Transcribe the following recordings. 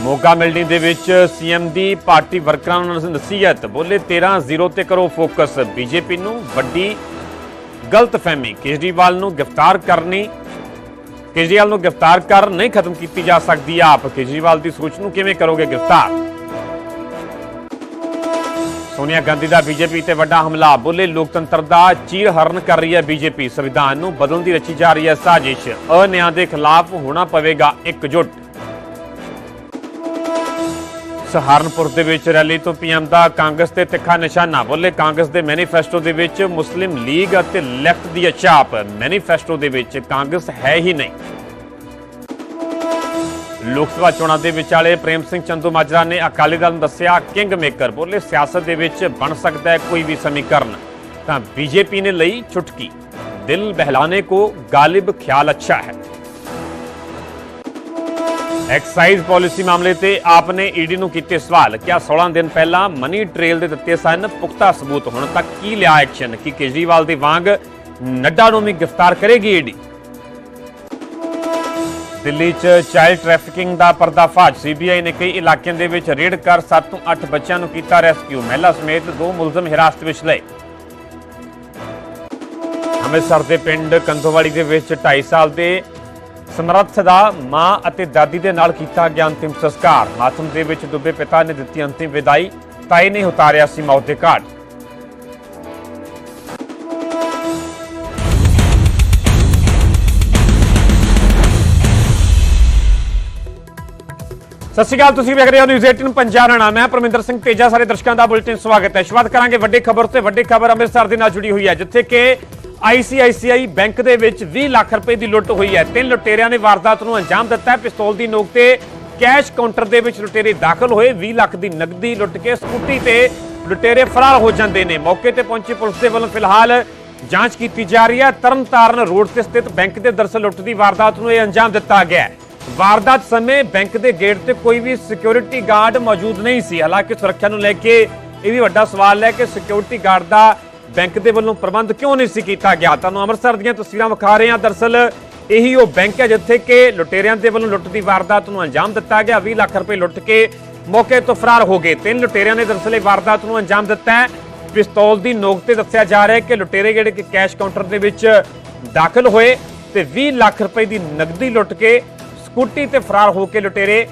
ਮੋਗਾ ਮਿਲਣੀ ਦੇ ਵਿੱਚ ਸੀਐਮ ਦੀ ਪਾਰਟੀ ਵਰਕਰਾਂ ਨੂੰ ਨਸੀਹਤ, ਬੋਲੇ 13 ਜ਼ੀਰੋ ਤੇ ਕਰੋ ਫੋਕਸ। ਬੀਜੇਪੀ ਨੂੰ ਵੱਡੀ ਗਲਤਫਹਿਮੀ, ਕੇਜਰੀਵਾਲ ਨੂੰ ਗ੍ਰਿਫਤਾਰ ਕਰਨੀ, ਕੇਜਰੀਵਾਲ ਨੂੰ ਗ੍ਰਿਫਤਾਰ ਕਰ ਨਹੀਂ ਖਤਮ ਕੀਤੀ ਜਾ ਸਕਦੀ ਆਪ। ਕੇਜਰੀਵਾਲ ਦੀ ਸੋਚ ਨੂੰ ਕਿਵੇਂ ਕਰੋਗੇ ਗ੍ਰਿਫਤਾਰ? ਸੋਨੀਆ ਗਾਂਧੀ ਦਾ ਬੀਜੇਪੀ ਤੇ ਵੱਡਾ ਹਮਲਾ, ਬੋਲੇ ਲੋਕਤੰਤਰ ਦਾ ਚੀਰ ਹਰਨ ਕਰ ਰਹੀ ਹੈ ਬੀਜੇਪੀ। ਸੰਵਿਧਾਨ ਨੂੰ ਬਦਲਣ ਦੀ ਰਚੀ ਜਾ ਰਹੀ ਹੈ ਸਾਜ਼ਿਸ਼। ਅਨਿਆਂ ਦੇ ਖਿਲਾਫ ਹੋਣਾ ਪਵੇਗਾ ਇਕਜੁੱਟ। ਸਹਾਰਨਪੁਰ ਦੇ ਵਿੱਚ ਰੈਲੀ ਤੋਂ ਪੀਐਮ ਦਾ ਕਾਂਗਰਸ ਤੇ ਤਿੱਖਾ ਨਿਸ਼ਾਨਾ ਬੋਲੇ। ਕਾਂਗਰਸ ਦੇ ਮੈਨੀਫੈਸਟੋ ਦੇ ਵਿੱਚ ਮੁਸਲਿਮ ਲੀਗ ਅਤੇ ਲੈਫਟ ਦੀ ਅਚਾਪ। ਮੈਨੀਫੈਸਟੋ ਦੇ ਵਿੱਚ ਕਾਂਗਰਸ ਹੈ ਹੀ ਨਹੀਂ। ਲੋਕ ਸਭਾ ਚੋਣਾਂ ਦੇ ਵਿਚਾਲੇ ਪ੍ਰੇਮ ਸਿੰਘ ਚੰਦੂ ਮਾਜਰਾ ਨੇ ਅਕਾਲੀ ਦਲ ਨੂੰ ਦੱਸਿਆ, ਕਿੰਗ ਮੇਕਰ ਬੋਲੇ। ਸਿਆਸਤ ਦੇ ਵਿੱਚ ਬਣ ਸਕਦਾ ਹੈ ਕੋਈ ਵੀ ਸਮੀਕਰਨ। ਤਾਂ ਬੀਜੇਪੀ ਨੇ ਲਈ ਚੁਟਕੀ ਦਿਲ ਬਹਿਲਾਣੇ ਕੋ ਗਾਲਿਬ ਖਿਆਲ ਅੱਛਾ ਹੈ। ਐਕਸਾਈਜ਼ ਪਾਲਿਸੀ ਮਾਮਲੇ ਤੇ ਆਪ ਨੇ ਈਡੀ ਨੂੰ ਕੀਤੇ ਸਵਾਲ। ਕਿਹਾ 16 ਦਿਨ ਪਹਿਲਾਂ ਮਨੀ ਟ੍ਰੇਲ ਦੇ ਦਿੱਤੇ ਸਨ? ਪੁਖਤਾ ਸਬੂਤ ਹੁਣ ਤੱਕ ਕੀ ਲਿਆ ਐਕਸ਼ਨ ਕਿ ਕੇਜਰੀਵਾਲ ਦੀ ਵਾਂਗ ਨੱਡਾ ਨੂੰ ਵੀ ਗ੍ਰਿਫਤਾਰ ਕਰੇਗੀ ਈਡੀ ਦਿੱਲੀ 'ਚ ਚਾਈਲਡ ਟ੍ਰੈਫਿਕਿੰਗ ਦਾ ਪਰਦਾਫਾਸ਼। ਸੀਬੀਆਈ ਨੇ ਕਈ ਇਲਾਕਿਆਂ ਦੇ ਵਿੱਚ ਰੇਡ ਕਰ 7 ਤੋਂ 8 ਬੱਚਿਆਂ ਨੂੰ ਕੀਤਾ ਰੈਸਕਿਊ ਮਹਿਲਾ ਸਮੇਤ ਦੋ ਮੁਲਜ਼ਮ ਹਿਰਾਸਤ ਵਿੱਚ ਲਏ। ਅੰਮ੍ਰਿਤਸਰ ਦੇ ਪਿੰਡ ਕੰਧੋਵਾਲੀ ਦੇ ਵਿੱਚ 2.5 ਸਾਲ ਦੇ ਸਮਰੱਥ ਦਾ ਮਾਂ ਅਤੇ ਦਾਦੀ ਦੇ ਨਾਲ ਕੀਤਾ ਗਿਆ ਅੰਤਿਮ ਸੰਸਕਾਰ। ਮਾਤਮ ਦੇ ਵਿੱਚ ਡੁੱਬੇ ਪਿਤਾ ਨੇ ਦਿੱਤੀ ਅੰਤਿਮ ਵਿਦਾਈ, ਤਾਈ ਨੇ ਉਤਾਰਿਆ ਸੀ ਮੌਤ ਦੇ ਘਾਟ। ਸਤਿ ਸ਼੍ਰੀ ਅਕਾਲ, ਤੁਸੀਂ ਵੇਖ ਰਹੇ ਹੋ ਨਿਊਜ਼ 18 ਪੰਜਾਬ ਨਾਲ ਮੈਂ ਪਰਮਿੰਦਰ ਸਿੰਘ ਤੇਜਾ, ਸਾਰੇ ਦਰਸ਼ਕਾਂ ਦਾ ਬੁਲੇਟਿਨ ਸਵਾਗਤ ਹੈ। ਸ਼ੁਰੂਆਤ ਕਰਾਂਗੇ ਵੱਡੀ ਖਬਰ ਤੇ ਵੱਡੀ ਖਬਰ ਅੰਮ੍ਰਿਤਸਰ ਦੇ ਨਾਲ ਜੁੜੀ ਹੋਈ ਹੈ, ਜਿੱਥੇ ਕਿ ICICI ਬੈਂਕ ਦੇ ਵਿੱਚ 20 ਲੱਖ ਰੁਪਏ ਦੀ ਲੁੱਟ ਹੋਈ ਹੈ। ਤਿੰਨ ਲੁਟੇਰਿਆਂ ਨੇ ਵਾਰਦਾਤ ਨੂੰ ਅੰਜਾਮ ਦਿੱਤਾ ਹੈ। ਪਿਸਤੌਲ ਦੀ ਨੋਕ ਤੇ ਕੈਸ਼ ਕਾਊਂਟਰ ਦੇ ਵਿੱਚ ਲੁਟੇਰੇ ਦਾਖਲ ਹੋਏ। 20 ਲੱਖ ਦੀ ਨਕਦੀ ਲੁੱਟ ਕੇ ਸਕੂਟੀ ਤੇ ਲੁਟੇਰੇ ਫਰਾਰ ਹੋ ਜਾਂਦੇ ਨੇ। ਮੌਕੇ ਤੇ ਪਹੁੰਚੀ ਪੁਲਿਸ ਦੇ ਵੱਲੋਂ ਫਿਲਹਾਲ ਜਾਂਚ ਕੀਤੀ ਜਾ ਰਹੀ ਹੈ। ਤਰਨਤਾਰਨ ਰੋਡ ਤੇ ਸਥਿਤ ਬੈਂਕ ਦੇ ਦਰਸਲ ਲੁੱਟ ਦੀ ਵਾਰਦਾਤ ਨੂੰ ਇਹ ਅੰਜਾਮ ਦਿੱਤਾ ਗਿਆ ਵਾਰਦਾਤ ਸਮੇਂ ਬੈਂਕ ਦੇ ਗੇਟ ਤੇ ਕੋਈ ਵੀ ਸਿਕਿਉਰਿਟੀ ਗਾਰਡ ਮੌਜੂਦ ਨਹੀਂ ਸੀ। ਹਾਲਾਂਕਿ ਸੁਰੱਖਿਆ ਨੂੰ ਲੈ ਕੇ ਇਹ ਵੀ ਵੱਡਾ ਸਵਾਲ ਹੈ ਕਿ ਸਿਕਿਉਰਿਟੀ ਗਾਰਡ ਦਾ ਬੈਂਕ ਦੇ ਵੱਲੋਂ ਪ੍ਰਬੰਧ ਕਿਉਂ ਨਹੀਂ ਸੀ ਕੀਤਾ ਗਿਆ? ਤੁਹਾਨੂੰ ਅੰਮ੍ਰਿਤਸਰ ਦੀਆਂ ਤਸਵੀਰਾਂ ਵਿਖਾ ਰਹੇ ਹਾਂ। ਦਰਸਲ ਇਹੀ ਉਹ ਬੈਂਕ ਹੈ ਜਿੱਥੇ ਕਿ ਲੁਟੇਰਿਆਂ ਦੇ ਵੱਲੋਂ ਲੁੱਟ ਦੀ ਵਾਰਦਾਤ ਨੂੰ ਅੰਜਾਮ ਦਿੱਤਾ ਗਿਆ। 20 ਲੱਖ ਰੁਪਏ ਲੁੱਟ ਕੇ ਮੌਕੇ ਤੋਂ ਫਰਾਰ ਹੋ ਗਏ। ਤਿੰਨ ਲੁਟੇਰਿਆਂ ਨੇ ਦਰਸਲ ਇਹ ਵਾਰਦਾਤ ਨੂੰ ਅੰਜਾਮ ਦਿੱਤਾ ਹੈ। ਪਿਸਤੌਲ ਦੀ ਨੋਕ ਤੇ ਦੱਸਿਆ ਜਾ ਰਿਹਾ ਹੈ ਕਿ ਲੁਟੇਰੇ ਜਿਹੜੇ ਕਿ ਕੈਸ਼ ਕਾਊਂਟਰ ਦੇ ਵਿੱਚ ਦਾਖਲ ਹੋਏ ਤੇ 20 ਲੱਖ ਰੁਪਏ ਦੀ ਨਕਦੀ ਲੁੱਟ ਕੇ ਸਕੂਟੀ ਤੇ ਫਰਾਰ ਹੋ ਕੇ ਲੁਟੇਰੇ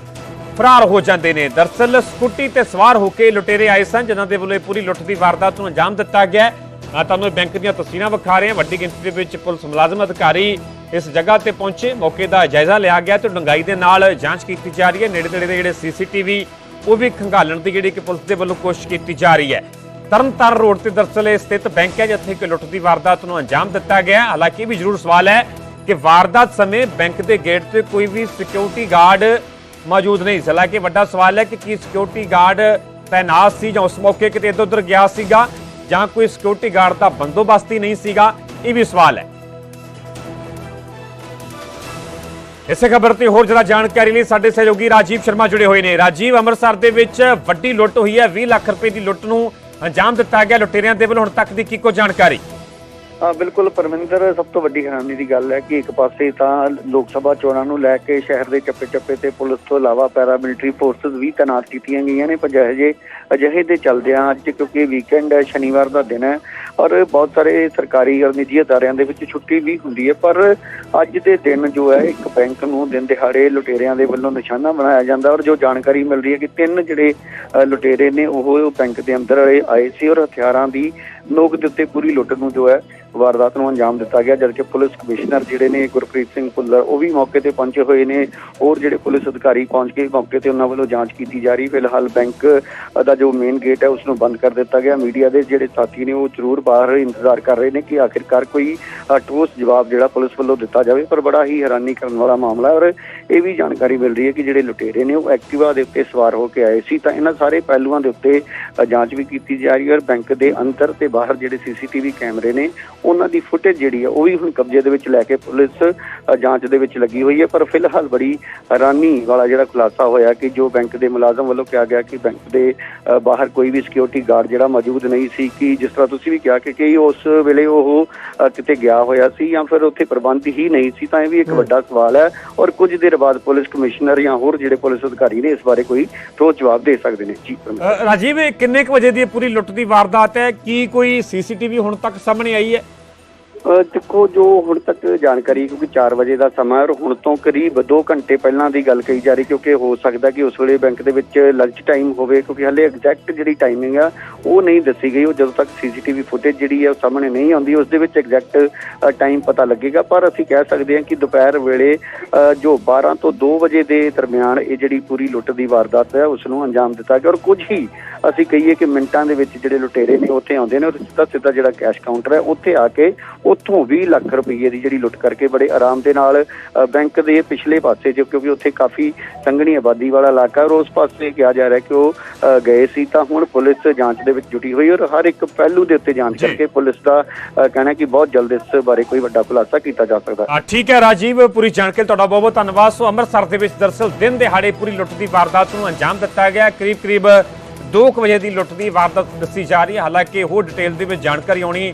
ਫਰਾਰ ਹੋ ਜਾਂਦੇ ਨੇ। ਦਰਸਲ ਸਕੂਟੀ ਤੇ ਸਵਾਰ ਹੋ ਕੇ ਲੁਟੇਰੇ ਆਏ ਸਨ, ਜਿਨ੍ਹਾਂ ਦੇ ਵੱਲੋਂ ਇਹ ਪੂਰੀ ਲੁੱਟ ਦੀ ਵਾਰਦਾਤ ਨੂੰ ਅੰਜਾਮ ਦਿੱਤਾ ਗਿਆ ਹੈ। ਤੁਹਾਨੂੰ ਇਹ ਬੈਂਕ ਦੀਆਂ ਤਸਵੀਰਾਂ ਵਿਖਾ ਰਹੇ ਹਾਂ। ਵੱਡੀ ਗਿਣਤੀ ਦੇ ਵਿੱਚ ਪੁਲਿਸ ਮੁਲਾਜ਼ਮ ਅਧਿਕਾਰੀ ਇਸ ਜਗ੍ਹਾ ਤੇ ਪਹੁੰਚੇ। ਮੌਕੇ ਦਾ ਜਾਇਜ਼ਾ ਲਿਆ ਗਿਆ ਤੇ ਡੰਗਾਈ ਦੇ ਨਾਲ ਜਾਂਚ ਕੀਤੀ ਜਾ ਰਹੀ ਹੈ। ਨੇੜੇ ਤੇੜੇ ਦੇ ਜਿਹੜੇ ਸੀਸੀਟੀਵੀ, ਉਹ ਵੀ ਖੰਗਾਲਣ ਦੀ ਜਿਹੜੀ ਕਿ ਪੁਲਿਸ ਦੇ ਵੱਲੋਂ ਕੋਸ਼ਿਸ਼ ਕੀਤੀ ਜਾ ਰਹੀ ਹੈ। ਤਰਨਤਾਰਨ ਰੋਡ ਤੇ ਦਰਸਲ ਇਹ ਸਥਿਤ ਬੈਂਕ ਹੈ, ਜਿੱਥੇ ਕਿ ਲੁੱਟ ਦੀ ਵਾਰਦਾਤ ਨੂੰ ਅੰਜਾਮ ਦਿੱਤਾ ਗਿਆ ਹਾਲਾਂਕਿ ਇਹ ਵੀ ਜ਼ਰੂਰ ਸਵਾਲ ਹੈ ਕਿ ਵਾਰਦਾਤ ਸਮੇਂ ਬੈਂਕ ਦੇ ਗੇਟ ਤੇ ਕੋਈ ਵੀ ਸਿਕਿਉਰਿਟੀ ਗਾਰਡ ਮੌਜੂਦ ਨਹੀਂ ਸੀ। ਹਾਲਾਂਕਿ ਵੱਡਾ ਸਵਾਲ ਹੈ ਕਿ ਕੀ ਸਿਕਿਉਰਿਟੀ ਗਾਰਡ ਤੈਨਾਤ ਸੀ ਜਾਂ ਉਸ ਮੌਕੇ ਕਿਤੇ ਇੱਧਰ ਉੱਧਰ ਗਿਆ ਸੀਗਾ? ਜਾਂ ਕੋਈ ਸਿਕਿਉਰਿਟੀ ਗਾਰਡ ਦਾ ਬੰਦੋਬਸਤ ਹੀ ਨਹੀਂ ਸੀਗਾ, ਇਹ ਵੀ ਸਵਾਲ ਹੈ। ਇਸੇ ਖਬਰ ਤੇ ਹੋਰ ਜ਼ਿਆਦਾ ਜਾਣਕਾਰੀ ਲਈ ਸਾਡੇ ਸਹਿਯੋਗੀ ਰਾਜੀਵ ਸ਼ਰਮਾ ਜੁੜੇ ਹੋਏ ਨੇ। ਰਾਜੀਵ, ਅੰਮ੍ਰਿਤਸਰ ਦੇ ਵਿੱਚ ਵੱਡੀ ਲੁੱਟ ਹੋਈ ਹੈ। 20 ਲੱਖ ਰੁਪਏ ਦੀ ਲੁੱਟ ਨੂੰ ਅੰਜਾਮ ਦਿੱਤਾ ਗਿਆ। ਲੁਟੇਰਿਆਂ ਦੇ ਵੱਲੋਂ ਹੁਣ ਤੱਕ ਦੀ ਕੀ ਕੋ ਜਾਣਕਾਰੀ? ਬਿਲਕੁਲ ਪਰਮਿੰਦਰ, ਸਭ ਤੋਂ ਵੱਡੀ ਹੈਰਾਨੀ ਦੀ ਗੱਲ ਹੈ ਕਿ ਇੱਕ ਪਾਸੇ ਤਾਂ ਲੋਕ ਸਭਾ ਚੋਣਾਂ ਨੂੰ ਲੈ ਕੇ ਸ਼ਹਿਰ ਦੇ ਚੱਪੇ-ਚੱਪੇ ਤੇ ਪੁਲਿਸ ਤੋਂ ਇਲਾਵਾ ਪੈਰਾ ਮਿਲਟਰੀ ਫੋਰਸਸ ਵੀ ਤਾਇਨਾਤ ਕੀਤੀਆਂ ਗਈਆਂ ਨੇ, ਪਰ ਅਜਿਹੇ ਅਜਿਹੇ ਦੇ ਚੱਲਦਿਆਂ ਅੱਜ ਕਿਉਂਕਿ ਵੀਕਐਂਡ ਹੈ, ਸ਼ਨੀਵਾਰ ਦਾ ਦਿਨ ਹੈ ਔਰ ਬਹੁਤ ਸਾਰੇ ਸਰਕਾਰੀ ਔਰ ਨਿੱਜੀ ਅਦਾਰਿਆਂ ਦੇ ਵਿੱਚ ਛੁੱਟੀ ਵੀ ਹੁੰਦੀ ਹੈ, ਪਰ ਅੱਜ ਦੇ ਦਿਨ ਜੋ ਹੈ, ਇੱਕ ਬੈਂਕ ਨੂੰ ਦਿਨ ਦਿਹਾੜੇ ਲੁਟੇਰਿਆਂ ਦੇ ਵੱਲੋਂ ਨਿਸ਼ਾਨਾ ਬਣਾਇਆ ਜਾਂਦਾ ਔਰ ਜੋ ਜਾਣਕਾਰੀ ਮਿਲ ਰਹੀ ਹੈ ਕਿ ਤਿੰਨ ਜਿਹੜੇ ਲੁਟੇਰੇ ਨੇ ਉਹ ਬੈਂਕ ਦੇ ਅੰਦਰ ਆਏ ਸੀ ਔਰ ਹਥਿਆਰਾਂ ਦੀ ਨੋਕ ਦੇ ਉੱਤੇ ਪੂਰੀ ਲੁੱਟ ਨੂੰ ਜੋ ਹੈ ਵਾਰਦਾਤ ਨੂੰ ਅੰਜਾਮ ਦਿੱਤਾ ਗਿਆ, ਜਦਕਿ ਪੁਲਿਸ ਕਮਿਸ਼ਨਰ ਜਿਹੜੇ ਨੇ ਗੁਰਪ੍ਰੀਤ ਸਿੰਘ ਭੁੱਲਰ, ਉਹ ਵੀ ਮੌਕੇ ਤੇ ਪਹੁੰਚੇ ਹੋਏ ਨੇ। ਹੋਰ ਜਿਹੜੇ ਪੁਲਿਸ ਅਧਿਕਾਰੀ ਪਹੁੰਚ ਕੇ ਮੌਕੇ ਤੇ ਉਹਨਾਂ ਵੱਲੋਂ ਜਾਂਚ ਕੀਤੀ ਜਾ ਰਹੀ। ਫਿਲਹਾਲ ਬੈਂਕ ਦਾ ਜੋ ਮੇਨ ਗੇਟ ਹੈ ਉਸ ਨੂੰ ਬੰਦ ਕਰ ਦਿੱਤਾ ਗਿਆ। ਮੀਡੀਆ ਦੇ ਜਿਹੜੇ ਸਾਥੀ ਨੇ, ਉਹ ਜ਼ਰੂਰ ਬਾਹਰ ਇੰਤਜ਼ਾਰ ਕਰ ਰਹੇ ਨੇ ਕਿ ਆਖਿਰਕਾਰ ਕੋਈ ਠੋਸ ਜਵਾਬ ਜਿਹੜਾ ਪੁਲਿਸ ਵੱਲੋਂ ਦਿੱਤਾ ਜਾਵੇ, ਪਰ ਬੜਾ ਹੀ ਹੈਰਾਨੀ ਕਰਨ ਵਾਲਾ ਮਾਮਲਾ ਔਰ ਇਹ ਵੀ ਜਾਣਕਾਰੀ ਮਿਲ ਰਹੀ ਹੈ ਕਿ ਜਿਹੜੇ ਲੁਟੇਰੇ ਨੇ, ਉਹ ਐਕਟਿਵਾ ਦੇ ਉੱਤੇ ਸਵਾਰ ਹੋ ਕੇ ਆਏ ਸੀ। ਤਾਂ ਇਹਨਾਂ ਸਾਰੇ ਪਹਿਲੂਆਂ ਦੇ ਉੱਤੇ ਜਾਂਚ ਵੀ ਕੀਤੀ ਜਾ ਰਹੀ ਹੈ। ਔਰ ਬੈਂਕ ਦੇ ਅੰਦਰ ਤੇ ਬਾਹਰ ਜਿਹੜੇ ਸੀਸੀਟੀਵੀ ਕੈਮਰੇ ਨੇ ਉਹਨਾਂ ਦੀ ਫੁਟੇਜ ਜਿਹੜੀ ਹੈ ਉਹ ਵੀ ਹੁਣ ਕਬਜ਼ੇ ਦੇ ਵਿੱਚ ਲੈ ਕੇ ਪੁਲਿਸ ਜਾਂਚ ਦੇ ਵਿੱਚ ਲੱਗੀ ਹੋਈ ਹੈ ਪਰ ਫਿਲਹਾਲ ਬੜੀ ਹੈਰਾਨੀ ਵਾਲਾ ਜਿਹੜਾ ਖੁਲਾਸਾ ਹੋਇਆ ਕਿ ਜੋ ਬੈਂਕ ਦੇ ਮੁਲਾਜ਼ਮ ਵੱਲੋਂ ਕਿਹਾ ਗਿਆ ਕਿ ਬੈਂਕ ਦੇ ਬਾਹਰ ਕੋਈ ਵੀ ਸਿਕਿਉਰਿਟੀ ਗਾਰਡ ਜਿਹੜਾ ਮੌਜੂਦ ਨਹੀਂ ਸੀ ਕਿ ਜਿਸ ਤਰ੍ਹਾਂ ਤੁਸੀਂ ਵੀ ਕਿਹਾ ਕਿ ਕਿ ਉਸ ਵੇਲੇ ਉਹ ਕਿਤੇ ਗਿਆ ਹੋਇਆ ਸੀ ਜਾਂ ਫਿਰ ਉੱਥੇ ਪ੍ਰਬੰਧ ਹੀ ਨਹੀਂ ਸੀ ਤਾਂ ਇਹ ਵੀ ਇੱਕ ਵੱਡਾ ਸਵਾਲ ਹੈ। ਔਰ ਕੁਝ ਦੇਰ ਬਾਅਦ ਪੁਲਿਸ ਕਮਿਸ਼ਨਰ ਜਾਂ ਹੋਰ ਜਿਹੜੇ ਪੁਲਿਸ ਅਧਿਕਾਰੀ ਨੇ ਇਸ ਬਾਰੇ ਕੋਈ ਠੋਸ ਜਵਾਬ ਦੇ ਸਕਦੇ ਨੇ। ਜੀ ਰਾਜੀਵ ਕਿੰਨੇ ਕੁ ਵਜੇ ਦੀ ਪੂਰੀ ਲੁੱਟ ਦੀ ਵਾਰਦਾਤ ਹੈ? ਕੀ ਕੋਈ ਸੀਸੀਟੀਵੀ ਹੁਣ ਤੱਕ ਸਾਹਮਣੇ ਆਈ ਹੈ? ਦੇਖੋ, ਜੋ ਹੁਣ ਤੱਕ ਜਾਣਕਾਰੀ, ਕਿਉਂਕਿ 4 ਵਜੇ ਦਾ ਸਮਾਂ ਹੈ ਔਰ ਹੁਣ ਤੋਂ ਕਰੀਬ 2 ਘੰਟੇ ਪਹਿਲਾਂ ਦੀ ਗੱਲ ਕਹੀ ਜਾ ਰਹੀ, ਕਿਉਂਕਿ ਹੋ ਸਕਦਾ ਕਿ ਉਸ ਵੇਲੇ ਬੈਂਕ ਦੇ ਵਿੱਚ ਲੰਚ ਟਾਈਮ ਹੋਵੇ, ਕਿਉਂਕਿ ਹਲੇ ਐਗਜ਼ੈਕਟ ਜਿਹੜੀ ਟਾਈਮਿੰਗ ਆ, ਉਹ ਨਹੀਂ ਦੱਸੀ ਗਈ। ਉਹ ਜਦੋਂ ਤੱਕ ਸੀਸੀਟੀਵੀ ਫੁਟੇਜ ਜਿਹੜੀ ਹੈ ਉਹ ਸਾਹਮਣੇ ਨਹੀਂ ਆਉਂਦੀ, ਉਸ ਦੇ ਵਿੱਚ ਐਗਜ਼ੈਕਟ ਟਾਈਮ ਪਤਾ ਲੱਗੇਗਾ। ਪਰ ਅਸੀਂ ਕਹਿ ਸਕਦੇ ਹਾਂ ਕਿ ਦੁਪਹਿਰ ਵੇਲੇ ਜੋ 12 ਤੋਂ 2 ਵਜੇ ਦੇ ਦਰਮਿਆਨ ਇਹ ਜਿਹੜੀ ਪੂਰੀ ਲੁੱਟ ਦੀ ਵਾਰਦਾਤ ਹੈ ਉਸ ਨੂੰ ਅੰਜਾਮ ਦਿੱਤਾ ਗਿਆ। ਔਰ ਕੁਝ ਹੀ ਅਸੀਂ ਕਹੀਏ ਕਿ ਮਿੰਟਾਂ ਦੇ ਵਿੱਚ ਜਿਹੜੇ ਲੁਟੇਰੇ ਨੇ ਉੱਥੇ ਆਉਂਦੇ ਨੇ ਔਰ ਸਿੱਧਾ ਸਿੱਧਾ ਜਿਹੜਾ ਕੈਸ਼ ਕਾਊਂਟਰ ਹੈ ਉੱਥੇ ਆ ਕੇ ਉੱਥੋਂ 20 ਲੱਖ ਰੁਪਏ ਦੀ ਜਿਹੜੀ ਲੁੱਟ ਕਰਕੇ ਬੜੇ ਆਰਾਮ ਦੇ ਨਾਲ ਬੈਂਕ ਦੇ ਪਿਛਲੇ ਪਾਸੇ ਜੋ ਕਿਉਂਕਿ ਉੱਥੇ ਕਾਫੀ ਸੰਘਣੀ ਆਬਾਦੀ ਵਾਲਾ ਇਲਾਕਾ ਔਰ ਉਸ ਪਾਸੇ ਕਿਹਾ ਜਾ ਰਿਹਾ ਕਿ ਉਹ ਗਏ ਸੀ ਤਾਂ ਹੁਣ ਪੁਲਿਸ ਜਾਂਚ ਦੇ ਵਿੱਚ ਜੁਟੀ ਹੋਈ ਔਰ ਹਰ ਇੱਕ ਪਹਿਲੂ ਦੇ ਉੱਤੇ ਜਾਂਚ। ਕਰਕੇ ਪੁਲਿਸ ਦਾ ਕਹਿਣਾ ਹੈ ਕਿ ਬਹੁਤ ਜਲਦ ਇਸ ਬਾਰੇ ਕੋਈ ਵੱਡਾ ਖੁਲਾਸਾ ਕੀਤਾ ਜਾ ਸਕਦਾ ਹੈ। ਠੀਕ ਹੈ ਰਾਜੀਵ ਪੂਰੀ ਜਾਣਕਾਰੀ ਤੁਹਾਡਾ ਬਹੁਤ ਬਹੁਤ ਧੰਨਵਾਦ। ਸੋ ਅੰਮ੍ਰਿਤਸਰ ਦੇ ਵਿੱਚ ਦਰਸਲ ਦਿਨ ਦਿਹਾੜੇ ਪੂਰੀ ਲੁੱਟ ਦੀ ਵਾਰਦਾਤ ਨੂੰ ਅੰਜਾਮ ਦਿੱਤਾ ਗਿਆ। ਕਰੀਬ ਕਰੀਬ 2 ਵਜੇ ਦੀ ਲੁੱਟ ਦੀ ਵਾਰਦਾਤ ਦੱਸੀ ਜਾ ਰਹੀ ਹੈ। ਹਾਲਾਂਕਿ ਹੋਰ ਡਿਟੇਲ ਦੇ ਵਿੱਚ ਜਾਣਕਾਰੀ ਆਉਣੀ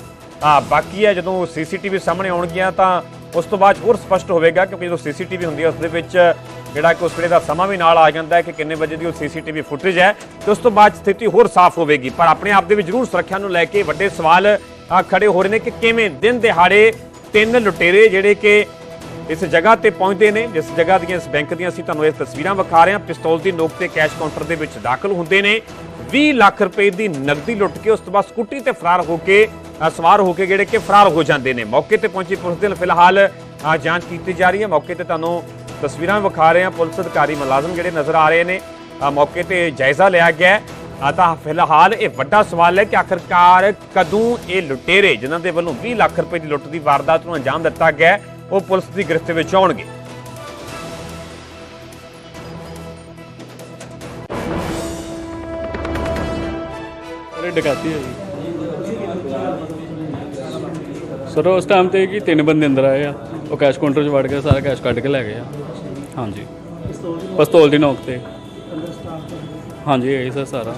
ਬਾਕੀ ਹੈ। ਜਦੋਂ ਸੀਸੀਟੀਵੀ ਸਾਹਮਣੇ ਆਉਣਗੀਆਂ ਤਾਂ ਉਸ ਤੋਂ ਬਾਅਦ ਹੋਰ ਸਪਸ਼ਟ ਹੋਵੇਗਾ ਕਿਉਂਕਿ ਜਦੋਂ ਸੀਸੀਟੀਵੀ ਹੁੰਦੀ ਹੈ ਉਸ ਦੇ ਵਿੱਚ ਜਿਹੜਾ ਕਿ ਉਸ ਵੇਲੇ ਦਾ ਸਮਾਂ ਵੀ ਨਾਲ ਆ ਜਾਂਦਾ ਹੈ ਕਿ ਕਿੰਨੇ ਵਜੇ ਦੀ ਉਹ ਸੀਸੀਟੀਵੀ ਫੁਟੇਜ ਹੈ ਤੇ ਉਸ ਤੋਂ ਬਾਅਦ ਸਥਿਤੀ ਹੋਰ ਸਾਫ਼ ਹੋਵੇਗੀ। ਪਰ ਆਪਣੇ ਆਪ ਦੇ ਵਿੱਚ ਜ਼ਰੂਰ ਸੁਰੱਖਿਆ ਨੂੰ ਲੈ ਕੇ ਵੱਡੇ ਸਵਾਲ ਆ, ਖੜੇ ਹੋ ਰਹੇ ਨੇ ਕਿ ਕਿਵੇਂ ਦਿਨ ਦਿਹਾੜੇ ਤਿੰਨ ਲੁਟੇਰੇ ਜਿਹੜੇ ਕਿ ਇਸ ਜਗ੍ਹਾ ਤੇ ਪਹੁੰਚਦੇ ਨੇ ਜਿਸ ਜਗ੍ਹਾ ਦੀਆਂ ਇਸ ਬੈਂਕ ਦੀਆਂ ਅਸੀਂ ਤੁਹਾਨੂੰ ਇਹ ਤਸਵੀਰਾਂ ਵਿਖਾ ਰਹੇ ਹਾਂ। ਪਿਸਤੌਲ ਦੀ ਨੋਕ ਤੇ ਕੈਸ਼ ਕਾਊਂਟਰ ਦੇ ਵਿੱਚ ਦਾਖਲ ਹੁੰਦੇ ਨੇ। 20 ਲੱਖ ਰੁਪਏ ਦੀ ਨਕਦੀ ਲੁੱਟ ਕੇ ਉਸ ਤੋਂ ਬਾਅਦ ਸਕੂਟੀ ਤੇ ਫਰਾਰ ਹੋ ਕੇ ਸਵਾਰ ਹੋ ਕੇ ਜਿਹੜੇ ਕਿ ਫਰਾਰ ਹੋ ਜਾਂਦੇ ਨੇ। ਮੌਕੇ ਤੇ ਪਹੁੰਚੀ ਪੁਲਿਸ ਦੇ ਫਿਲਹਾਲ ਜਾਂਚ ਕੀਤੀ ਜਾ ਰਹੀ ਹੈ। ਮੌਕੇ ਤੇ ਤੁਹਾਨੂੰ ਤਸਵੀਰਾਂ ਵਿਖਾ ਰਹੇ ਹਾਂ। ਪੁਲਿਸ ਅਧਿਕਾਰੀ ਮੁਲਾਜ਼ਮ ਜਿਹੜੇ ਨਜ਼ਰ ਆ ਰਹੇ ਨੇ ਮੌਕੇ ਤੇ ਜਾਇਜ਼ਾ ਲਿਆ ਗਿਆ ਆ ਤਾਂ ਫਿਲਹਾਲ ਇਹ ਵੱਡਾ ਸਵਾਲ ਹੈ ਕਿ ਆਖਰਕਾਰ ਕਦੋਂ ਇਹ ਲੁਟੇਰੇ, ਜਿਨ੍ਹਾਂ ਦੇ ਵੱਲੋਂ 20 ਲੱਖ ਰੁਪਏ ਦੀ ਲੁੱਟ ਦੀ ਵਾਰਦਾਤ ਨੂੰ ਅੰਜਾਮ ਦਿੱਤਾ ਗਿਆ ਉਹ ਪੁਲਿਸ ਦੀ ਗ੍ਰਿਫਤ ਵਿੱਚ ਆਉਣਗੇ। ਡਕਾਤੀ ਹੈ ਜੀ। ਸਰ ਉਸ ਟਾਈਮ ਤੇ ਕੀ ਤਿੰਨ ਬੰਦੇ ਅੰਦਰ ਆਏ ਆ। ਉਹ ਕੈਸ਼ ਕਾਊਂਟਰ 'ਚ ਵੜ ਕੇ ਸਾਰਾ ਕੈਸ਼ ਕੱਢ ਕੇ ਲੈ ਗਏ ਆ। ਹਾਂਜੀ। ਪਿਸਤੌਲ ਦੀ ਨੋਕ ਤੇ। ਹਾਂਜੀ ਇਹ ਸਰ ਸਾਰਾ।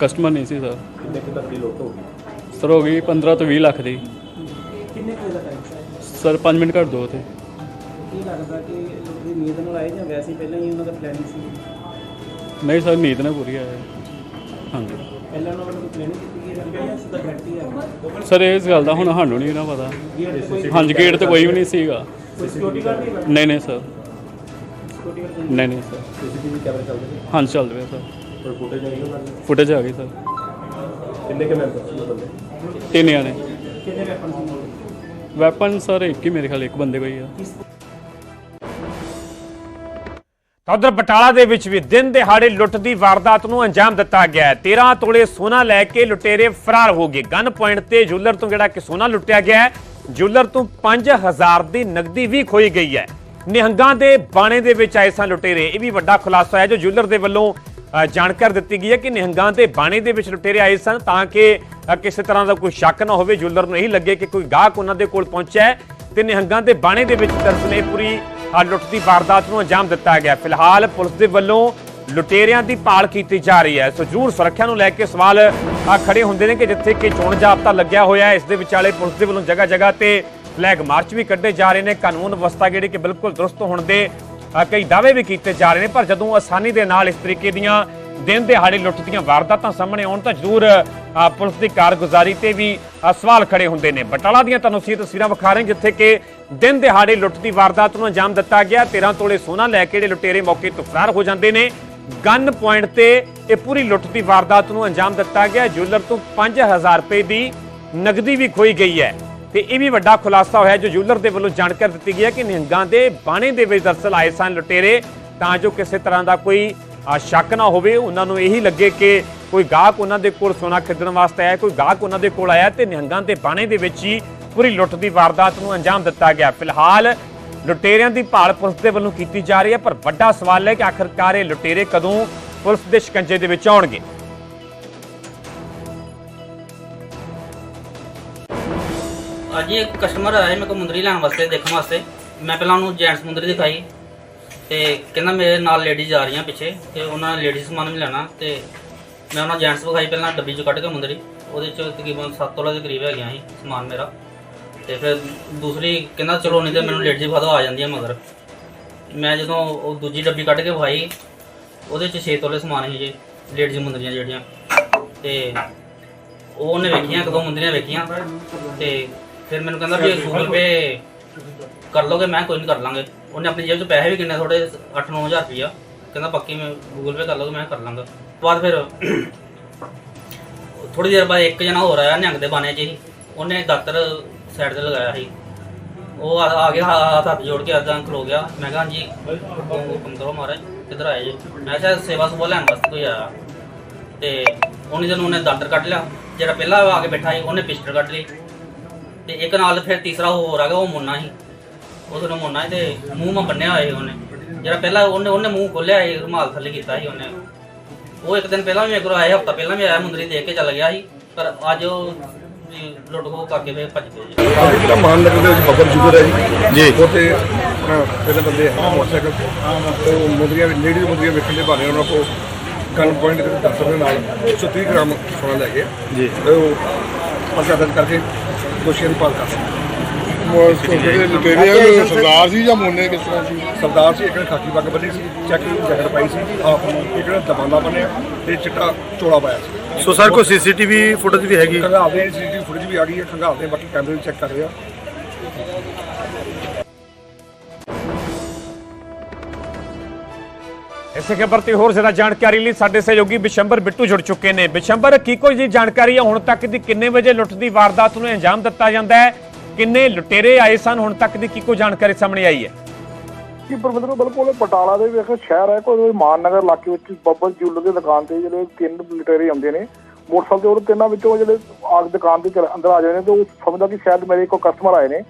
ਕਸਟਮਰ ਨਹੀਂ ਸੀ ਸਰ। ਕਿੰਨੇ ਕਿ ਤੱਕ ਦੀ ਲੁੱਟ ਹੋ ਗਈ ਸਰ ਹੋ ਗਈ 15 ਤੋਂ 20 ਲੱਖ ਦੀ। ਕਿੰਨੇ ਕੁ ਦਾ ਟਾਈਮ ਸੀ ਸਰ 5 ਮਿੰਟ ਘੱਟ ਦੋ ਤੇ ਕੀ ਲੱਗਦਾ ਕਿ ਲੋਕ ਦੀ ਨੀਂਦ ਨਾਲ ਆਏ ਜਾਂ ਵੈਸੇ ਪਹਿਲਾਂ ਹੀ ਉਹਨਾਂ ਦਾ ਪਲੈਨਿੰਗ ਸੀ? ਨਹੀਂ ਸਰ ਨੀਂਦ ਨਾਲ ਪੂਰੀ ਆਏ। ਹਾਂਜੀ। ਪਹਿਲਾਂ ਉਹਨਾਂ ਵੱਲੋਂ ਕੀਤੀ ਗਈ ਜਾਂ ਹੀ ਸਰ ਇਸ ਗੱਲ ਦਾ ਹੁਣ ਸਾਨੂੰ ਨਹੀਂ ਨਾ ਪਤਾ। ਹਾਂਜੀ ਗੇਟ ਤੇ ਕੋਈ ਵੀ ਨਹੀਂ ਸੀਗਾ। ਕੋਈ ਸਿਕਿਉਰਿਟੀ ਗਾਰਡ ਨਹੀਂ ਨਹੀਂ ਨਹੀਂ ਸਰ। ਸਿਕਿਉਰਿਟੀ ਗਾਰਡ ਨਹੀਂ ਨਹੀਂ ਸਰ। ਸੀਸੀਟੀਵੀ ਕੈਮਰੇ ਚੱਲਦੇ ਸੀ ਹਾਂਜੀ ਚੱਲ ਰਿਹਾ ਸਰ। ਫੁਟੇਜ ਆ ਗਈ ਸਰ। ਕਿੰਨੇ ਕੇ ਮੈਂਬਰ ਸੀ ਬੰਦੇ? ਤਿੰਨ ਜਾਣੇ। ਕਿੰਨੇ ਵੈਪਨ ਸੀ? ਵੈਪਨ ਸਰ ਇੱਕ ਹੀ ਮੇਰੇ ਖਿਆਲ ਇੱਕ ਬੰਦੇ ਕੋਈ ਆ। ਤਾਂ ਉਧਰ ਬਟਾਲਾ ਦੇ ਵਿੱਚ ਵੀ ਦਿਨ ਦਿਹਾੜੇ ਲੁੱਟ ਦੀ ਵਾਰਦਾਤ ਨੂੰ ਅੰਜਾਮ ਦਿੱਤਾ ਗਿਆ ਹੈ। 13 ਤੋਲੇ ਸੋਨਾ ਲੈ ਕੇ ਲੁਟੇਰੇ ਫਰਾਰ ਹੋ ਗਏ। ਗਨ ਪੁਆਇੰਟ ਤੇ ਜੁਐਲਰ ਤੋਂ ਜਿਹੜਾ ਕਿ ਸੋਨਾ ਲੁੱਟਿਆ ਗਿਆ ਹੈ, ਜੁਐਲਰ ਤੋਂ 5000 ਦੀ ਨਗਦੀ ਵੀ ਖੋਈ ਗਈ ਹੈ। ਨਿਹੰਗਾਂ ਦੇ ਬਾਣੇ ਦੇ ਵਿੱਚ ਆਏ ਸਨ ਲੁਟੇਰੇ। ਇਹ ਵੀ ਵੱਡਾ ਖੁਲਾਸਾ ਹੈ ਜੋ ਜੁਲਰ ਦੇ ਵੱਲੋਂ ਜਾਣਕਾਰੀ ਦਿੱਤੀ ਗਈ ਹੈ ਕਿ ਨਿਹੰਗਾਂ ਦੇ ਬਾਣੇ ਦੇ ਵਿੱਚ ਲੁਟੇਰੇ ਆਏ ਸਨ ਤਾਂ ਕਿ ਕਿਸੇ ਤਰ੍ਹਾਂ ਦਾ ਕੋਈ ਸ਼ੱਕ ਨਾ ਹੋਵੇ। ਜੁਲਰ ਨੂੰ ਇਹ ਲੱਗੇ ਕਿ ਕੋਈ ਗਾਹਕ ਉਹਨਾਂ ਦੇ ਕੋਲ ਪਹੁੰਚਿਆ ਹੈ ਤੇ ਨਿਹੰਗਾਂ ਦੇ ਬਾਣੇ ਦੇ ਵਿੱਚ ਦਰਸਲ ਪੂਰੀ ਲੁੱਟ ਦੀ ਵਾਰਦਾਤ ਨੂੰ ਅੰਜਾਮ ਦਿੱਤਾ ਗਿਆ। ਫਿਲਹਾਲ ਪੁਲਿਸ ਦੇ ਵੱਲੋਂ ਲੁਟੇਰਿਆਂ ਦੀ ਭਾਲ ਕੀਤੀ ਜਾ ਰਹੀ ਹੈ। ਸੋ ਜ਼ਰੂਰ ਸੁਰੱਖਿਆ ਨੂੰ ਲੈ ਕੇ ਸਵਾਲ ਖੜੇ ਹੁੰਦੇ ਨੇ ਕਿ ਜਿੱਥੇ ਕਿ ਚੋਣ ਜਾਬਤਾ ਲੱਗਿਆ ਹੋਇਆ ਹੈ, ਇਸ ਦੇ ਵਿਚਾਲੇ ਪੁਲਿਸ ਦੇ ਵੱਲੋਂ ਜਗ੍ਹਾ ਜਗ੍ਹਾ ਤੇ ਫਲੈਗ ਮਾਰਚ ਵੀ ਕੱਢੇ ਜਾ ਰਹੇ ਨੇ। ਕਾਨੂੰਨ ਵਿਵਸਥਾ ਜਿਹੜੀ ਕਿ ਬਿਲਕੁਲ ਦਰੁਸਤ ਹੋਣ ਦੇ ਕਈ ਦਾਅਵੇ ਵੀ ਕੀਤੇ ਜਾ ਰਹੇ ਨੇ। ਪਰ ਜਦੋਂ ਆਸਾਨੀ ਦੇ ਨਾਲ ਇਸ ਤਰੀਕੇ ਦੀਆਂ ਦਿਨ ਦਿਹਾੜੇ ਲੁੱਟ ਦੀਆਂ ਵਾਰਦਾਤਾਂ ਸਾਹਮਣੇ ਆਉਣ ਤਾਂ ਜ਼ਰੂਰ ਪੁਲਿਸ ਦੀ ਕਾਰਗੁਜ਼ਾਰੀ ਤੇ ਵੀ ਸਵਾਲ ਖੜੇ ਹੁੰਦੇ ਨੇ। ਬਟਾਲਾ ਦੀਆਂ ਤੁਹਾਨੂੰ ਅਸੀਂ ਤਸਵੀਰਾਂ ਵਿਖਾ ਰਹੇ ਜਿੱਥੇ ਕਿ ਦਿਨ ਦਿਹਾੜੇ ਲੁੱਟ ਦੀ ਵਾਰਦਾਤ ਨੂੰ ਅੰਜਾਮ ਦਿੱਤਾ ਗਿਆ। 13 ਤੋਲੇ ਸੋਨਾ ਲੈ ਕੇ ਜਿਹੜੇ ਲੁਟੇਰੇ ਮੌਕੇ ਤੋਂ ਫਰਾਰ ਹੋ ਜਾਂਦੇ ਨੇ। ਗਨ ਪੁਆਇੰਟ ਤੇ ਇਹ ਪੂਰੀ ਲੁੱਟ ਦੀ ਵਾਰਦਾਤ ਨੂੰ ਅੰਜਾਮ ਦਿੱਤਾ ਗਿਆ। ਜੁਐਲਰ ਤੋਂ 5000 ਰੁਪਏ ਦੀ ਨਗਦੀ ਵੀ ਖੋਈ ਗਈ ਹੈ। ਤੇ ਇਹ ਵੀ ਵੱਡਾ ਖੁਲਾਸਾ ਹੋਇਆ, ਜੋ ਜੁਐਲਰ ਦੇ ਵੱਲੋਂ ਜਾਣਕਾਰੀ ਦਿੱਤੀ ਗਈ ਹੈ ਕਿ ਨਿਹੰਗਾਂ ਦੇ ਬਾਣੇ ਦੇ ਵਿੱਚ ਦਰਸਲ ਆਏ ਸਨ ਲੁਟੇਰੇ। ਤਾਂ ਜੋ ਕਿਸੇ ਤਰ੍ਹਾਂ ਦਾ ਕੋਈ ਸ਼ੱਕ ਨਾ ਹੋਵੇ, ਉਹਨਾਂ ਨੂੰ ਇਹੀ ਲੱਗੇ ਕਿ ਕੋਈ ਗਾਹਕ ਉਹਨਾਂ ਦੇ ਕੋਲ ਸੋਨਾ ਖਰੀਦਣ ਵਾਸਤੇ ਆਇਆ, ਕੋਈ ਗਾਹਕ ਉਹਨਾਂ ਦੇ ਕੋਲ ਆਇਆ ਤੇ ਨਿਹੰਗਾਂ ਦੇ ਬਾਣੇ ਦੇ ਵਿੱਚ ਹੀ ਪੂਰੀ ਲੁੱਟ ਦੀ ਵਾਰਦਾਤ ਨੂੰ ਅੰਜਾਮ ਦਿੱਤਾ ਗਿਆ। ਫਿਲਹਾਲ ਲੁਟੇਰਿਆਂ ਦੀ ਭਾਲ ਪੁਲਿਸ ਦੇ ਵੱਲੋਂ ਕੀਤੀ ਜਾ ਰਹੀ ਹੈ, ਪਰ ਵੱਡਾ ਸਵਾਲ ਹੈ ਕਿ ਆਖਰਕਾਰ ਇਹ ਲੁਟੇਰੇ ਕਦੋਂ ਪੁਲਿਸ ਦੇ ਸ਼ਿਕੰਜੇ ਦੇ ਵਿੱਚ ਆਉਣਗੇ? ਅੱਜ ਇੱਕ ਕਸਟਮਰ ਆਇਆ ਮੇਰੇ ਕੋਲ ਮੁੰਦਰੀ ਲੈਣ ਵਾਸਤੇ, ਦੇਖਣ ਵਾਸਤੇ। ਮੈਂ ਪਹਿਲਾਂ ਉਹਨੂੰ ਜੈਂਟਸ ਮੁੰਦਰੀ ਦਿਖਾਈ। ਤੇ ਕਹਿੰਦਾ ਮੇਰੇ ਨਾਲ ਲੇਡੀਜ਼ ਆ ਰਹੀਆਂ ਪਿੱਛੇ, ਤੇ ਉਹਨਾਂ ਨੇ ਲੇਡੀਜ਼ ਸਮਾਨ ਵੀ ਲੈਣਾ, ਤੇ ਮੈਂ ਉਹਨਾਂ ਜੈਂਟਸ ਵਿਖਾਈ ਪਹਿਲਾਂ ਡੱਬੀ ਚੋਂ ਕੱਢ ਕੇ ਮੁੰਦਰੀ, ਉਹਦੇ ਚ ਤਕਰੀਬਨ 7 ਤੋਲੇ ਦੇ ਕਰੀਬ ਹੈਗੀਆਂ ਸੀ ਸਮਾਨ ਮੇਰਾ। ਤੇ ਫਿਰ ਦੂਸਰੀ ਕਹਿੰਦਾ ਚਲੋ ਨਹੀਂ ਤੇ ਮੈਨੂੰ ਲੇਡੀਜ਼ ਵਿਖਾ ਦਿਓ ਆ ਜਾਂਦੀਆਂ ਮਗਰ। ਮੈਂ ਜਦੋਂ ਉਹ ਦੂਜੀ ਡੱਬੀ ਕੱਢ ਕੇ ਵਿਖਾਈ, ਉਹਦੇ ਚ 6 ਤੋਲੇ ਸਮਾਨ ਸੀ ਜੀ ਲੇਡੀਜ਼ ਮੁੰਦਰੀਆਂ ਜਿਹੜੀਆਂ। ਤੇ ਉਹ ਉਹਨੇ ਵੇਖੀਆਂ, ਇੱਕ ਦੋ ਮੁੰਦਰੀਆਂ ਵੇਖੀਆਂ, ਤੇ ਫਿਰ ਮੈਨੂੰ ਕਹਿੰਦਾ ਵੀ ਗੂਗਲ ਪੇ ਕਰ ਲੋਗੇ, ਮੈਂ ਕੋਈ ਨਹੀਂ ਕਰ ਲਾਂਗੇ। ਉਹਨੇ ਆਪਣੀ ਜੇਬ 'ਚ ਪੈਸੇ ਵੀ ਕਿੰਨੇ ਥੋੜੇ 8-9000 ਰੁਪਇਆ ਕਹਿੰਦਾ ਪੱਕੀ ਮੈਂ ਗੂਗਲ ਪੇ ਕਰ ਲੋਗੇ ਮੈਂ ਕਰ ਲਾਂਗਾ। ਬਾਅਦ ਫਿਰ ਥੋੜੀ ਦੇਰ ਬਾਅਦ ਇੱਕ ਜਣਾ ਹੋਰ ਆਇਆ, ਨਿਹੰਗ ਦੇ ਬਾਣੇ 'ਚ ਹੀ। ਉਹਨੇ ਦਾਤਰ ਸਾਈਡ ਤੇ ਲਗਾਇਆ ਸੀ। ਉਹ ਆ ਆ ਗਿਆ ਹੱਥ ਹੱਥ ਜੋੜ ਕੇ ਅਦਾਂ ਖਲੋ ਗਿਆ। ਮੈਂ ਕਿਹਾ, ਹਾਂਜੀ ਹੁਕਮ ਕਰੋ ਮਹਾਰਾਜ, ਕਿੱਧਰ ਆਏ ਜੀ? ਮੈਂ ਕਿਹਾ ਸੇਵਾ ਸੁਭਾ ਲੈਣ ਵਾਸਤੇ ਕੋਈ ਆਇਆ। ਤੇ ਉਹਨੇ ਜਦੋਂ ਉਹਨੇ ਦਾਤਰ ਕੱਢ ਲਿਆ, ਜਿਹੜਾ ਪਹਿਲਾਂ ਆ ਕੇ ਬੈਠਾ ਸੀ, ਉਹਨੇ ਪਿਸਟਲ ਕੱਢ ਲਈ। ਤੇ ਇੱਕ ਨਾਲ ਫਿਰ ਤੀਸਰਾ ਹੋਰ ਆ ਗਿਆ, ਉਹ ਮੁੰਨਾ ਸੀ। ਉਹ ਤੋਂ ਮੁੰਨਾ ਸੀ ਤੇ ਮੂੰਹ ਮਾ ਬੰਨਿਆ ਹੋਇਆ ਸੀ ਉਹਨੇ। ਜਿਹੜਾ ਪਹਿਲਾਂ ਉਹਨੇ ਉਹਨੇ ਮੂੰਹ ਖੋਲਿਆ ਸੀ ਰੁਮਾਲ ਥੱਲੇ ਕੀਤਾ ਸੀ ਉਹਨੇ। ਉਹ ਇੱਕ ਦਿਨ ਪਹਿਲਾਂ ਵੀ ਮੇਰੇ ਕੋਲ ਆਇਆ ਹਫਤਾ ਪਹਿਲਾਂ ਵੀ ਆਇਆ ਮੁੰਦਰੀ ਦੇਖ ਕੇ ਚੱਲ ਗਿਆ ਸੀ। ਪਰ ਅੱਜ ਉਹ ਵੀ ਲੁੱਟ ਖੋਹ ਕਰਕੇ ਫਿਰ ਭੱਜ ਗਏ ਜੀ। ਕਾਫੀ ਜਿਹੜਾ ਮਾਨ ਨਗਰ ਦੇ ਵਿੱਚ ਬੱਬਰ ਸ਼ੂਗਰ ਹੈ ਜੀ। ਜੀ। ਉੱਥੇ ਆਪਣਾ ਪਹਿਲੇ ਬੰਦੇ ਹੈ ਮੋਟਰਸਾਈਕਲ ਤੇ। ਉਹ ਮੁੰਦਰੀਆਂ ਲੇਡੀਜ਼ ਮੁੰਦਰੀਆਂ ਵੇਖਣ ਦੇ ਬਾਰੇ ਉਹਨਾਂ ਕੋਲ ਗਨ ਪੁਆਇੰਟ ਦੇ ਦਫ਼ਤਰ ਦੇ ਨਾਲ 130 ਗ੍ਰਾਮ ਸੋਨਾ ਲੈ ਗਏ। ਜੀ। ਉਹ ਪਰਚਾ ਦਰਜ ਕਰਕੇ ਦੋਸ਼ੀਆਂ ਦੀ ਭਾਲ ਕਰ ਰਹੇ ਲੁਟੇਰੇ ਸਰਦਾਰ ਸੀ ਜਾਂ ਮੋਨੇ ਕਿਸ ਤਰ੍ਹਾਂ ਸੀ? ਸਰਦਾਰ ਸੀ ਇੱਕ ਨੇ ਖਾਕੀ ਪੱਗ ਬੰਨੀ ਸੀ ਚੈੱਕ ਜੈਕਟ ਪਾਈ ਸੀ ਆਪ ਇੱਕ ਨੇ ਦਬਾਂਦਾ ਬੰਨਿਆ ਤੇ ਚਿੱਟਾ ਚੋਲਾ ਪਾਇਆ ਸੀ। ਸੋ ਸਰ ਕੋਈ ਸੀਸੀਟੀਵੀ ਫੁਟੇਜ ਵੀ ਹੈਗੀ? ਖੰਗਾਲਦੇ ਸੀਸੀਟੀਵੀ ਫੁਟੇਜ ਵੀ ਆ ਗਈ ਹੈ ਖੰਗਾਲਦੇ ਬਾਕੀ ਕੈਮਰੇ ਵੀ ਚੈੱਕ ਕਰ ਰਹੇ ਆ। ਇਸੇ ਖਬਰ ਤੇ ਹੋਰ ਜ਼ਿਆਦਾ ਜਾਣਕਾਰੀ ਲਈ ਸਾਡੇ ਸਹਿਯੋਗੀ ਬਿਸ਼ੰਬਰ ਬਿੱਟੂ ਜੁੜ ਚੁੱਕੇ ਨੇ। ਬਿਸ਼ੰਬਰ ਕੀ ਕੋਈ ਜੀ ਜਾਣਕਾਰੀ ਹੈ ਹੁਣ ਤੱਕ ਦੀ ਕਿੰਨੇ ਵਜੇ ਲੁੱਟ ਦੀ ਵਾਰਦਾਤ ਨੂੰ ਅੰਜਾਮ ਦਿੱਤਾ ਜਾਂਦਾ ਹੈ? ਕਿੰਨੇ ਲੁਟੇਰੇ ਆਏ ਸਨ, ਹੁਣ ਤੱਕ ਦੀ ਕੀ ਕੋਈ ਜਾਣਕਾਰੀ ਸਾਹਮਣੇ ਆਈ ਹੈ? ਕਿ ਪਰਮਿੰਦਰ ਬਿਲਕੁਲ ਬਟਾਲਾ ਦੇ ਵੇਖ ਸ਼ਹਿਰ ਹੈ, ਕੋਈ ਮਾਨਨਗਰ ਇਲਾਕੇ ਵਿੱਚ ਬੱਬਲ ਜੁੱਲ ਦੀ ਦੁਕਾਨ ਤੇ ਜਿਹੜੇ ਤਿੰਨ ਲੁਟੇਰੇ ਆਉਂਦੇ ਨੇ। ਮੋਟਰਸਾਈਕਲ ਤੇ ਉਹ ਤਿੰਨਾਂ ਵਿੱਚੋਂ ਜਿਹੜੇ ਆਗ ਦੁਕਾਨ ਦੇ ਅੰਦਰ ਆ ਜਾਂਦੇ ਨੇ ਤੇ ਉਹ ਸਮਝਦਾ ਕਿ ਸ਼ਾਇਦ ਮੇਰੇ ਕੋਲ ਕਸਟਮਰ ਆਏ ਨੇ।